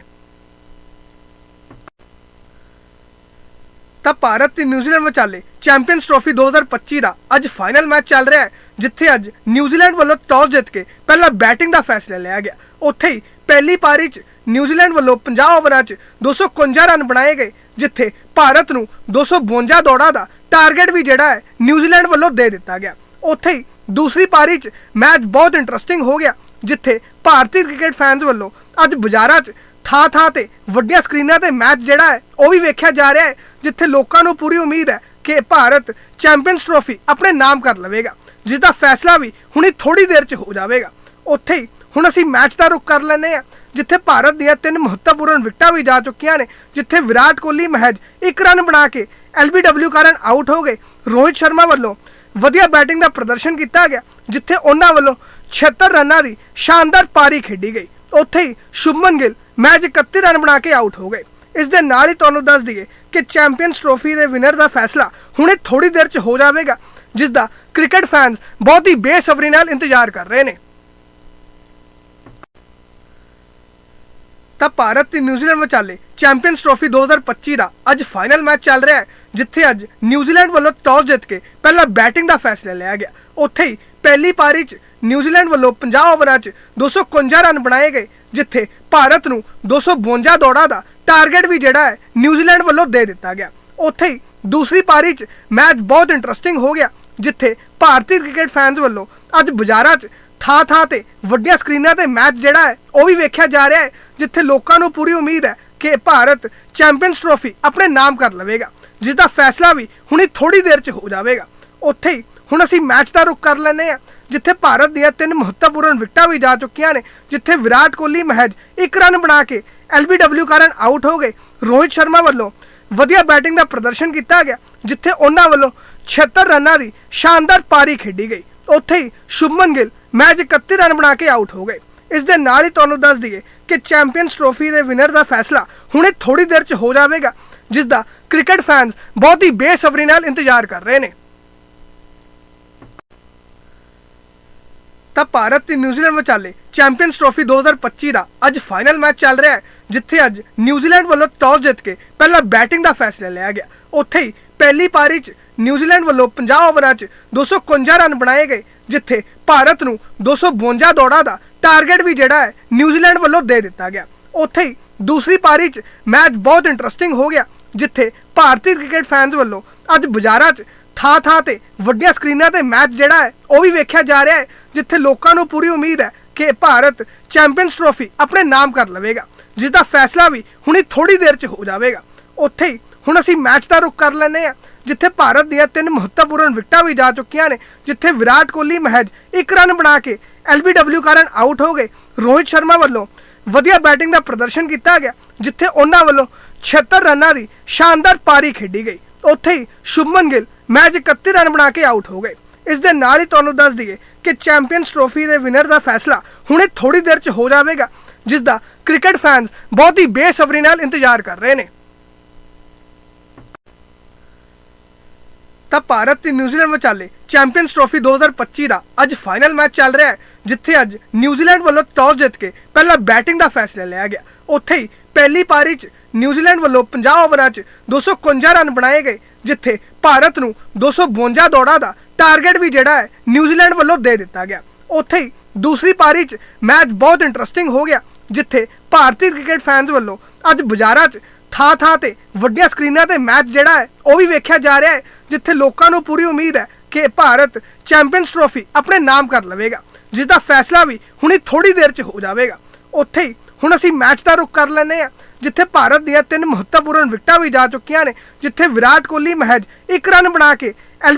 ਤਾਂ ਭਾਰਤ ਤੇ ਨਿਊਜ਼ੀਲੈਂਡ ਵਿਚਾਲੇ ਚੈਂਪੀਅਨਸ ਟਰੋਫੀ 2025 ਦਾ ਅੱਜ ਫਾਈਨਲ ਮੈਚ ਚੱਲ ਰਿਹਾ ਹੈ, ਜਿੱਥੇ ਅੱਜ ਨਿਊਜ਼ੀਲੈਂਡ ਵੱਲੋਂ ਟਾਸ ਜਿੱਤ ਕੇ ਪਹਿਲਾਂ ਬੈਟਿੰਗ ਦਾ ਫੈਸਲਾ ਲਿਆ ਗਿਆ। ਉੱਥੇ ਹੀ ਪਹਿਲੀ ਪਾਰੀ 'ਚ ਨਿਊਜ਼ੀਲੈਂਡ ਵੱਲੋਂ 50 ਓਵਰਾਂ 'ਚ 251 ਰਨ ਬਣਾਏ ਗਏ, ਜਿੱਥੇ ਭਾਰਤ ਨੂੰ 252 ਦੌੜਾਂ ਦਾ ਟਾਰਗੇਟ ਵੀ ਜਿਹੜਾ ਹੈ ਨਿਊਜ਼ੀਲੈਂਡ ਵੱਲੋਂ ਦੇ ਦਿੱਤਾ ਗਿਆ। ਉੱਥੇ ਹੀ ਦੂਸਰੀ ਪਾਰੀ 'ਚ ਮੈਚ ਬਹੁਤ ਇੰਟਰਸਟਿੰਗ ਹੋ ਗਿਆ, ਜਿੱਥੇ ਭਾਰਤੀ ਕ੍ਰਿਕਟ ਫੈਨਸ ਵੱਲੋਂ ਅੱਜ ਬਾਜ਼ਾਰਾਂ 'ਚ ਥਾਂ ਥਾਂ ਤੇ ਵੱਡੀਆਂ ਸਕਰੀਨਾਂ ਤੇ ਮੈਚ ਜਿਹੜਾ ਹੈ, ਉਹ ਵੀ ਵੇਖਿਆ ਜਾ ਰਿਹਾ ਹੈ, ਜਿੱਥੇ ਲੋਕਾਂ ਨੂੰ ਪੂਰੀ ਉਮੀਦ ਹੈ ਕਿ ਭਾਰਤ ਚੈਂਪੀਅਨਸ ਟਰੋਫੀ ਆਪਣੇ ਨਾਮ ਕਰ ਲਵੇਗਾ ਜਿਸ ਦਾ ਫੈਸਲਾ ਵੀ ਹੁਣੀ ਥੋੜੀ ਦੇਰ 'ਚ ਹੋ ਜਾਵੇਗਾ। ਉੱਥੇ ਹੀ ਹੁਣ ਅਸੀਂ ਮੈਚ ਦਾ ਰੁਖ ਕਰ ਲੈਨੇ ਆ ਜਿੱਥੇ ਭਾਰਤ ਦੀਆਂ ਤਿੰਨ ਮਹੱਤਵਪੂਰਨ ਵਿਕਟਾਂ ਵੀ ਜਾ ਚੁੱਕੀਆਂ ਨੇ, ਜਿੱਥੇ ਵਿਰਾਟ ਕੋਹਲੀ ਮਹਿਜ ਇੱਕ ਰਨ ਬਣਾ ਕੇ ਐਲਬੀਡਬਲਿਊ ਕਾਰਨ ਆਊਟ ਹੋ ਗਏ। ਰੋਹਿਤ ਸ਼ਰਮਾ ਵੱਲੋਂ ਵਧੀਆ ਬੈਟਿੰਗ ਦਾ ਪ੍ਰਦਰਸ਼ਨ ਕੀਤਾ ਗਿਆ, ਜਿੱਥੇ ਉਹਨਾਂ ਵੱਲੋਂ 76 ਰਨਾਂ ਦੀ ਸ਼ਾਨਦਾਰ ਪਾਰੀ ਖੇਡੀ ਗਈ। ਉੱਥੇ ਹੀ ਸ਼ੁਭਮਨ ਗਿੱਲ ਮੈਚ 31 ਰਨ ਬਣਾ ਕੇ ਆਊਟ ਹੋ ਗਏ। ਇਸ ਦੇ ਨਾਲ ਹੀ ਤੁਹਾਨੂੰ ਦੱਸ ਦਈਏ ਕਿ ਚੈਂਪੀਅਨਸ ਟਰੋਫੀ ਦੇ ਵਿਨਰ ਦਾ ਫੈਸਲਾ ਹੁਣੇ ਥੋੜੀ ਦੇਰ 'ਚ ਹੋ ਜਾਵੇਗਾ, ਜਿਸ ਦਾ ਕ੍ਰਿਕਟ ਫੈਨਸ ਬਹੁਤ ਹੀ ਬੇਸਬਰੀ ਨਾਲ ਇੰਤਜ਼ਾਰ ਕਰ ਰਹੇ ਨੇ। ਤਾਂ ਭਾਰਤ ਤੇ ਨਿਊਜ਼ੀਲੈਂਡ ਵਿਚਾਲੇ ਚੈਂਪੀਅਨਸ ਟਰੋਫੀ 2025 ਦਾ ਅੱਜ ਫਾਈਨਲ ਮੈਚ ਚੱਲ ਰਿਹਾ ਹੈ, ਜਿੱਥੇ ਅੱਜ ਨਿਊਜ਼ੀਲੈਂਡ ਵੱਲੋਂ ਟਾਸ ਜਿੱਤ ਕੇ ਪਹਿਲਾਂ ਬੈਟਿੰਗ ਦਾ ਫੈਸਲਾ ਲਿਆ ਗਿਆ। ਉੱਥੇ ਹੀ ਪਹਿਲੀ ਪਾਰੀ 'ਚ ਨਿਊਜ਼ੀਲੈਂਡ ਵੱਲੋਂ 50 ਓਵਰਾਂ 'ਚ 251 ਰਨ ਬਣਾਏ ਗਏ, ਜਿੱਥੇ ਭਾਰਤ ਨੂੰ 252 ਦੌੜਾਂ ਦਾ ਟਾਰਗੇਟ ਵੀ ਜਿਹੜਾ ਹੈ ਨਿਊਜ਼ੀਲੈਂਡ ਵੱਲੋਂ ਦੇ ਦਿੱਤਾ ਗਿਆ। ਉੱਥੇ ਹੀ ਦੂਸਰੀ ਪਾਰੀ 'ਚ ਮੈਚ ਬਹੁਤ ਇੰਟਰਸਟਿੰਗ ਹੋ ਗਿਆ, ਜਿੱਥੇ ਭਾਰਤੀ ਕ੍ਰਿਕਟ ਫੈਨਸ ਵੱਲੋਂ ਅੱਜ ਬਾਜ਼ਾਰਾਂ 'ਚ ਥਾਂ ਥਾਂ ਤੇ, ਵੱਡੀਆਂ ਸਕਰੀਨਾਂ ਤੇ ਮੈਚ ਜਿਹੜਾ ਹੈ, ਉਹ ਵੀ ਵੇਖਿਆ ਜਾ ਰਿਹਾ ਹੈ, ਜਿੱਥੇ ਲੋਕਾਂ ਨੂੰ ਪੂਰੀ ਉਮੀਦ ਹੈ ਕਿ ਭਾਰਤ ਚੈਂਪੀਅਨਸ ਟਰੋਫੀ ਆਪਣੇ ਨਾਮ ਕਰ ਲਵੇਗਾ ਜਿਸ ਦਾ ਫੈਸਲਾ ਵੀ ਹੁਣੇ ਥੋੜੀ ਦੇਰ 'ਚ ਹੋ ਜਾਵੇਗਾ। ਉੱਥੇ ਹੀ ਹੁਣ ਅਸੀਂ ਮੈਚ ਦਾ ਰੁਖ ਕਰ ਲੈਂਦੇ ਹਾਂ, ਜਿੱਥੇ ਭਾਰਤ ਦੀਆਂ ਤਿੰਨ ਮਹੱਤਵਪੂਰਨ ਵਿਕਟਾਂ ਵੀ ਜਾ ਚੁੱਕੀਆਂ ਨੇ, ਜਿੱਥੇ ਵਿਰਾਟ ਕੋਹਲੀ ਮਹਿਜ ਇੱਕ ਰਨ ਬਣਾ ਕੇ ਐਲਬੀਡਬਲਿਊ ਕਾਰਨ ਆਊਟ ਹੋ ਗਏ। ਰੋਹਿਤ ਸ਼ਰਮਾ ਵੱਲੋਂ ਵਧੀਆ ਬੈਟਿੰਗ ਦਾ ਪ੍ਰਦਰਸ਼ਨ ਕੀਤਾ ਗਿਆ, ਜਿੱਥੇ ਉਹਨਾਂ ਵੱਲੋਂ 76 ਰਨਾਂ ਦੀ ਸ਼ਾਨਦਾਰ ਪਾਰੀ ਖੇਡੀ ਗਈ। ਉੱਥੇ ਹੀ ਸ਼ੁਭਮਨ ਗਿੱਲ ਮੈਚ 31 ਰਨ ਬਣਾ ਕੇ ਆਊਟ ਹੋ ਗਏ। ਇਸ ਦੇ ਨਾਲ ਹੀ ਤੁਹਾਨੂੰ ਦੱਸ ਦਈਏ ਕਿ ਚੈਂਪੀਅਨਸ ਟਰੋਫੀ ਦੇ ਵਿਨਰ ਦਾ ਫੈਸਲਾ ਹੁਣੇ ਥੋੜੀ ਦੇਰ 'ਚ ਹੋ ਜਾਵੇਗਾ ਜਿਸ ਦਾ ਕ੍ਰਿਕਟ ਫੈਨਸ ਬਹੁਤ ਹੀ ਬੇਸਬਰੀ ਨਾਲ ਇੰਤਜ਼ਾਰ ਕਰ ਰਹੇ ਨੇ। ਤਾਂ ਭਾਰਤ ਤੇ ਨਿਊਜ਼ੀਲੈਂਡ ਵਿਚਾਲੇ ਚੈਂਪੀਅਨਸ ਟਰੋਫੀ 2025 ਦਾ ਅੱਜ ਫਾਈਨਲ ਮੈਚ ਚੱਲ ਰਿਹਾ ਹੈ, ਜਿੱਥੇ ਅੱਜ ਨਿਊਜ਼ੀਲੈਂਡ ਵੱਲੋਂ ਟਾਸ ਜਿੱਤ ਕੇ ਪਹਿਲਾਂ ਬੈਟਿੰਗ ਦਾ ਫੈਸਲਾ ਲਿਆ ਗਿਆ। ਉੱਥੇ ਹੀ ਪਹਿਲੀ ਪਾਰੀ 'ਚ ਨਿਊਜ਼ੀਲੈਂਡ ਵੱਲੋਂ 50 ਓਵਰਾਂ 'ਚ 251 ਰਨ ਬਣਾਏ ਗਏ। ਜਿੱਥੇ ਭਾਰਤ ਨੂੰ 252 ਦੌੜਾਂ ਦਾ ਟਾਰਗੇਟ ਵੀ ਜਿਹੜਾ ਹੈ ਨਿਊਜ਼ੀਲੈਂਡ ਵੱਲੋਂ ਦੇ ਦਿੱਤਾ ਗਿਆ। ਉੱਥੇ ਹੀ ਦੂਸਰੀ ਪਾਰੀ 'ਚ ਮੈਚ ਬਹੁਤ ਇੰਟਰਸਟਿੰਗ ਹੋ ਗਿਆ, ਜਿੱਥੇ ਭਾਰਤੀ ਕ੍ਰਿਕਟ ਫੈਨਸ ਵੱਲੋਂ ਅੱਜ ਬਾਜ਼ਾਰਾਂ 'ਚ ਥਾਂ ਥਾਂ ਤੇ ਵੱਡੀਆਂ ਸਕਰੀਨਾਂ ਤੇ ਮੈਚ ਜਿਹੜਾ ਹੈ ਉਹ ਵੀ ਵੇਖਿਆ ਜਾ ਰਿਹਾ ਹੈ, ਜਿੱਥੇ ਲੋਕਾਂ ਨੂੰ ਪੂਰੀ ਉਮੀਦ ਹੈ ਕਿ ਭਾਰਤ ਚੈਂਪੀਅਨਸ ਟਰੋਫੀ ਆਪਣੇ ਨਾਮ ਕਰ ਲਵੇਗਾ ਜਿਸ ਦਾ ਫੈਸਲਾ ਵੀ ਹੁਣੇ ਥੋੜੀ ਦੇਰ 'ਚ ਹੋ ਜਾਵੇਗਾ। ਉੱਥੇ ਹੀ ਹੁਣ ਅਸੀਂ ਮੈਚ ਦਾ ਰੁਖ ਕਰ ਲੈਂਦੇ ਹਾਂ। ਜਿੱਥੇ ਭਾਰਤ ਦੀਆਂ ਤਿੰਨ ਮਹੱਤਵਪੂਰਨ ਵਿਕਟਾਂ ਵੀ ਜਾ ਚੁੱਕੀਆਂ ਨੇ, ਜਿੱਥੇ ਵਿਰਾਟ ਕੋਹਲੀ, ਮਹਿਜ ਇੱਕ ਰਨ ਬਣਾ ਕੇ ਐਲਬੀਡਬਲਿਊ ਕਾਰਨ ਆਊਟ ਹੋ ਗਏ। ਰੋਹਿਤ ਸ਼ਰਮਾ ਵੱਲੋਂ ਵਧੀਆ ਬੈਟਿੰਗ ਦਾ ਪ੍ਰਦਰਸ਼ਨ ਕੀਤਾ ਗਿਆ, ਜਿੱਥੇ ਉਹਨਾਂ ਵੱਲੋਂ 76 ਰਨਾਂ ਦੀ ਸ਼ਾਨਦਾਰ ਪਾਰੀ ਖੇਡੀ ਗਈ। ਉੱਥੇ ਹੀ ਸ਼ੁਭਮਨ ਗਿੱਲ ਮੈਚ 31 ਰਨ ਬਣਾ ਕੇ ਆਊਟ ਹੋ ਗਏ। ਇਸ ਦੇ ਨਾਲ ਹੀ ਤੁਹਾਨੂੰ ਦੱਸ ਦਈਏ ਕਿ ਚੈਂਪੀਅਨਸ ਟਰੋਫੀ ਦੇ ਵਿਨਰ ਦਾ ਫੈਸਲਾ ਹੁਣੇ ਥੋੜੀ ਦੇਰ 'ਚ ਹੋ ਜਾਵੇਗਾ, ਜਿਸ ਦਾ ਕ੍ਰਿਕਟ ਫੈਨਸ ਬਹੁਤ ਹੀ ਬੇਸਬਰੀ ਨਾਲ ਇੰਤਜ਼ਾਰ ਕਰ ਰਹੇ ਨੇ। ਤਾਂ ਭਾਰਤ ਤੇ ਨਿਊਜ਼ੀਲੈਂਡ ਵਿਚਾਲੇ ਚੈਂਪੀਅਨਸ ਟਰੋਫੀ 2025 ਦਾ ਅੱਜ ਫਾਈਨਲ ਮੈਚ ਚੱਲ ਰਿਹਾ ਹੈ, ਜਿੱਥੇ ਅੱਜ ਨਿਊਜ਼ੀਲੈਂਡ ਵੱਲੋਂ ਟਾਸ ਜਿੱਤ ਕੇ ਪਹਿਲਾਂ ਬੈਟਿੰਗ ਦਾ ਫੈਸਲਾ ਲਿਆ ਗਿਆ। ਉੱਥੇ ਹੀ ਪਹਿਲੀ ਪਾਰੀ 'ਚ ਨਿਊਜ਼ੀਲੈਂਡ ਵੱਲੋਂ 50 ਓਵਰਾਂ 'ਚ 251 ਰਨ ਬਣਾਏ ਗਏ, ਜਿੱਥੇ ਭਾਰਤ ਨੂੰ 252 ਦੌੜਾਂ ਦਾ ਟਾਰਗੇਟ ਵੀ ਜਿਹੜਾ ਹੈ, ਨਿਊਜ਼ੀਲੈਂਡ ਵੱਲੋਂ ਦੇ ਦਿੱਤਾ ਗਿਆ। ਉੱਥੇ ਹੀ ਦੂਸਰੀ ਪਾਰੀ 'ਚ ਮੈਚ ਬਹੁਤ ਇੰਟਰਸਟਿੰਗ ਹੋ ਗਿਆ, ਜਿੱਥੇ ਭਾਰਤੀ ਕ੍ਰਿਕਟ ਫੈਨਸ ਵੱਲੋਂ ਅੱਜ ਬਾਜ਼ਾਰਾਂ 'ਚ ਥਾਂ ਥਾਂ ਤੇ, ਵੱਡੀਆਂ ਸਕਰੀਨਾਂ ਤੇ ਮੈਚ ਜਿਹੜਾ ਹੈ, ਉਹ ਵੀ ਵੇਖਿਆ ਜਾ ਰਿਹਾ ਹੈ, ਜਿੱਥੇ ਲੋਕਾਂ ਨੂੰ ਪੂਰੀ ਉਮੀਦ ਹੈ ਕਿ ਭਾਰਤ ਚੈਂਪੀਅਨਸ ਟਰੋਫੀ ਆਪਣੇ ਨਾਮ ਕਰ ਲਵੇਗਾ ਜਿਸ ਦਾ ਫੈਸਲਾ ਵੀ ਹੁਣੇ ਥੋੜੀ ਦੇਰ 'ਚ ਹੋ ਜਾਵੇਗਾ। ਉੱਥੇ ਹੀ ਹੁਣ ਅਸੀਂ ਮੈਚ ਦਾ ਰੁਖ ਕਰ ਲੈਂਦੇ ਹਾਂ, ਜਿੱਥੇ ਭਾਰਤ ਦੀਆਂ ਤਿੰਨ ਮਹੱਤਵਪੂਰਨ ਵਿਕਟਾਂ ਵੀ ਜਾ ਚੁੱਕੀਆਂ ਨੇ, ਜਿੱਥੇ ਵਿਰਾਟ ਕੋਹਲੀ ਮਹਿਜ ਇੱਕ ਰਨ ਬਣਾ ਕੇ